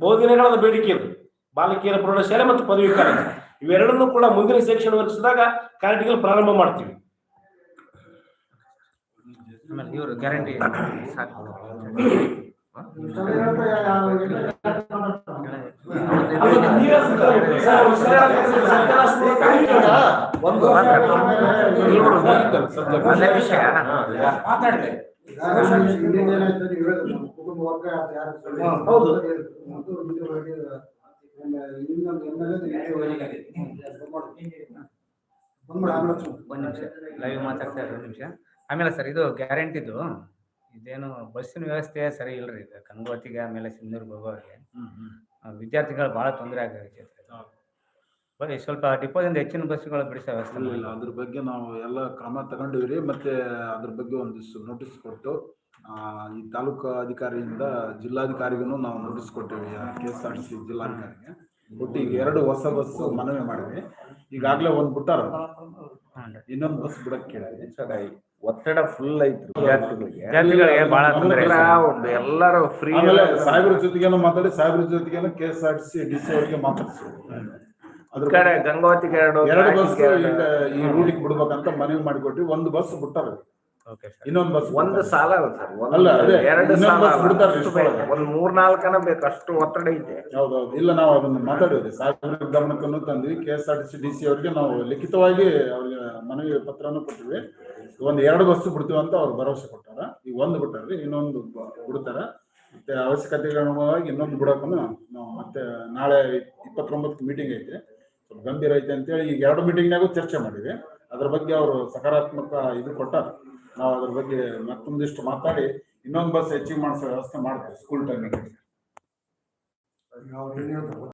B: ಬಹುದಿನಗಳ ಬೇಡಿಕೆ ಇದು. ಬಾಲಕಿಯರ ಪ್ರೌಢಶಾಲೆ ಮತ್ತು ಪದವಿ ಕಾಲೇಜು. ಇವೆರಡನ್ನೂ ಕೂಡ ಮುಂದಿನ ಶೈಕ್ಷಣಿಕ ವರ್ಷದಾಗ ಕಾರ್ಯಕ್ರಮ ಪ್ರಾರಂಭ ಮಾಡ್ತೀವಿ.
C: ಹೌದು ಗ್ಯಾರಂಟಿ
D: ಕುಟುಂಬ ವರ್ಗ
C: ಒಂದು ನಿಮಿಷ. ಲೈವ್ ಮಾತಾಡ್ತಾ ಇರೋ ಒಂದು ನಿಮಿಷ. ಆಮೇಲೆ ಸರ್ ಇದು ಗ್ಯಾರಂಟಿದು ಇದೇನು ಬಸ್ಸಿನ ವ್ಯವಸ್ಥೆ ಸರಿ ಇಲ್ರಿ. ಈಗ ಕಂಗೋತಿಗೆ ಆಮೇಲೆ ಸಿಂಧೂರ್ಗೆ ಹೋಗೋರಿಗೆ. ಆ, ವಿದ್ಯಾರ್ಥಿಗಳು ಭಾಳ ತೊಂದರೆ ಆಗೈತೆ ಬರೀ ಸ್ವಲ್ಪ ಡಿಪೋದಿಂದ ಹೆಚ್ಚಿನ ಬಸ್ಸುಗಳು ಬಿಡಿಸೋ ವ್ಯವಸ್ಥೆ
E: ಇಲ್ಲ ಅದ್ರ ಬಗ್ಗೆ ನಾವು ಎಲ್ಲ ಕ್ರಮ ತಗೊಂಡಿವ್ರಿ. ಮತ್ತೆ ಅದ್ರ ಬಗ್ಗೆ ಒಂದಿಷ್ಟು ನೋಟಿಸ್ ಕೊಟ್ಟು ಈ ತಾಲೂಕು ಅಧಿಕಾರಿಯಿಂದ ಜಿಲ್ಲಾಧಿಕಾರಿಗೂ ನಾವು ನೋಟಿಸ್ ಕೊಟ್ಟಿವಿ K S R T C ಜಿಲ್ಲಾಧಿಕಾರಿಗೆ. ಒಟ್ಟು ಈಗ ಎರಡು ಹೊಸ ಬಸ್ ಮನವಿ ಮಾಡಿದ್ವಿ. ಈಗಾಗಲೇ ಒಂದು ಬಿಟ್ಟಾರ ಇನ್ನೊಂದು ಬಸ್ ಬಿಡಕ್ ಕೇಳಿದ್ವಿ.
F: ಒತ್ತಡ ಫುಲ್ ಐತ್ರಿ ವಿದ್ಯಾರ್ಥಿಗಳಿಗೆ.
C: ತೊಂದರೆ
F: ಒಂದು ಎಲ್ಲರೂ ಫ್ರೀ
E: ಸಾಹೇಬ್ರ ಜೊತೆಗೇನು ಮಾತಾಡಿ ಸಾಹೇಬ್ರ ಜೊತೆಗೇನು K S R T C D C ಅವರಿಗೆ ಮಾತಾಡಿಸಿ ಅದ್ರ
F: ಕಡೆ ಗಂಗಾವತಿಗೆ ಎರಡು
E: ಎರಡು ಬಸ್. ಈ ರೂಟಿಗೆ ಬಿಡ್ಬೇಕಂತ ಮನವಿ ಮಾಡಿಕೊಟ್ವಿ. ಒಂದು ಬಸ್ ಬಿಟ್ಟಾರ
C: ಸರ್
E: ಇನ್ನೊಂದು ಬಸ್
F: ಒಂದು ಸಾಲ ಅಲ್ಲ ಸರ್
E: ಅಲ್ಲ,
F: ಒಂದು
E: ಅದೇ,
F: ಎರಡು
E: ಇನ್ನೊಂದು
F: ಸಾಲ
E: ಬಸ್. ಬಿಡ್ತಾರೆ.
F: ಬೇಕು. ಒಂದು ಅಷ್ಟು ಒತ್ತಡ ಇದೆ.
E: ಹೌದೌದು. ಇಲ್ಲ ನಾವು ಅದನ್ನ ಮಾತಾಡಿದ್ವಿ ಸಾರ್ವಜನಿಕ ಗಮನಕ್ಕನ್ನು ತಂದ್ವಿ. K S R T C D C ಅವರಿಗೆ ನಾವು ಲಿಖಿತವಾಗಿ ಅವ್ರಿಗೆ ಮನವಿ ಪತ್ರವನ್ನು ಕೊಟ್ಟಿವಿ ಒಂದು ಎರಡು ಬಸ್ ಬಿಡ್ತೀವಿ ಅಂತ ಅವ್ರು ಭರವಸೆ ಕೊಟ್ಟಾರ. ಈಗ ಒಂದು ಬಿಟ್ಟಾರ್ರಿ ಇನ್ನೊಂದು ಬ- ಬಿಡ್ತಾರ. ಮತ್ತೆ ಅವಶ್ಯಕತೆಗೆ ಅನುಗುಣವಾಗಿ ಇನ್ನೊಂದು ಬಿಡಕ್ಕೂ ನಾವು ಮತ್ತೆ ನಾಳೆ ಇಪ್ಪತ್ತೊಂಬತ್ತು ಮೀಟಿಂಗ್ ಐತೆ. ಸ್ವಲ್ಪ ಗಂಭೀರ ಐತೆ ಅಂತೇಳಿ ಈಗ ಎರಡು ಮೀಟಿಂಗ್ನಾಗೂ ಚರ್ಚೆ ಮಾಡಿವಿ ಅದ್ರ ಬಗ್ಗೆ ಅವರು ಸಕಾರಾತ್ಮಕ ಇದು ಕೊಟ್ಟಾರ. ನಾವು ಅದ್ರ ಬಗ್ಗೆ ಮತ್ತೊಂದಿಷ್ಟು ಮಾತಾಡಿ ಇನ್ನೊಂದು ಬಸ್ ಹೆಚ್ಚಿಗೆ ಮಾಡಿಸೋ ವ್ಯವಸ್ಥೆ ಮಾಡ್ತೀವಿ ಸ್ಕೂಲ್ ಟೈಮಿಗೆ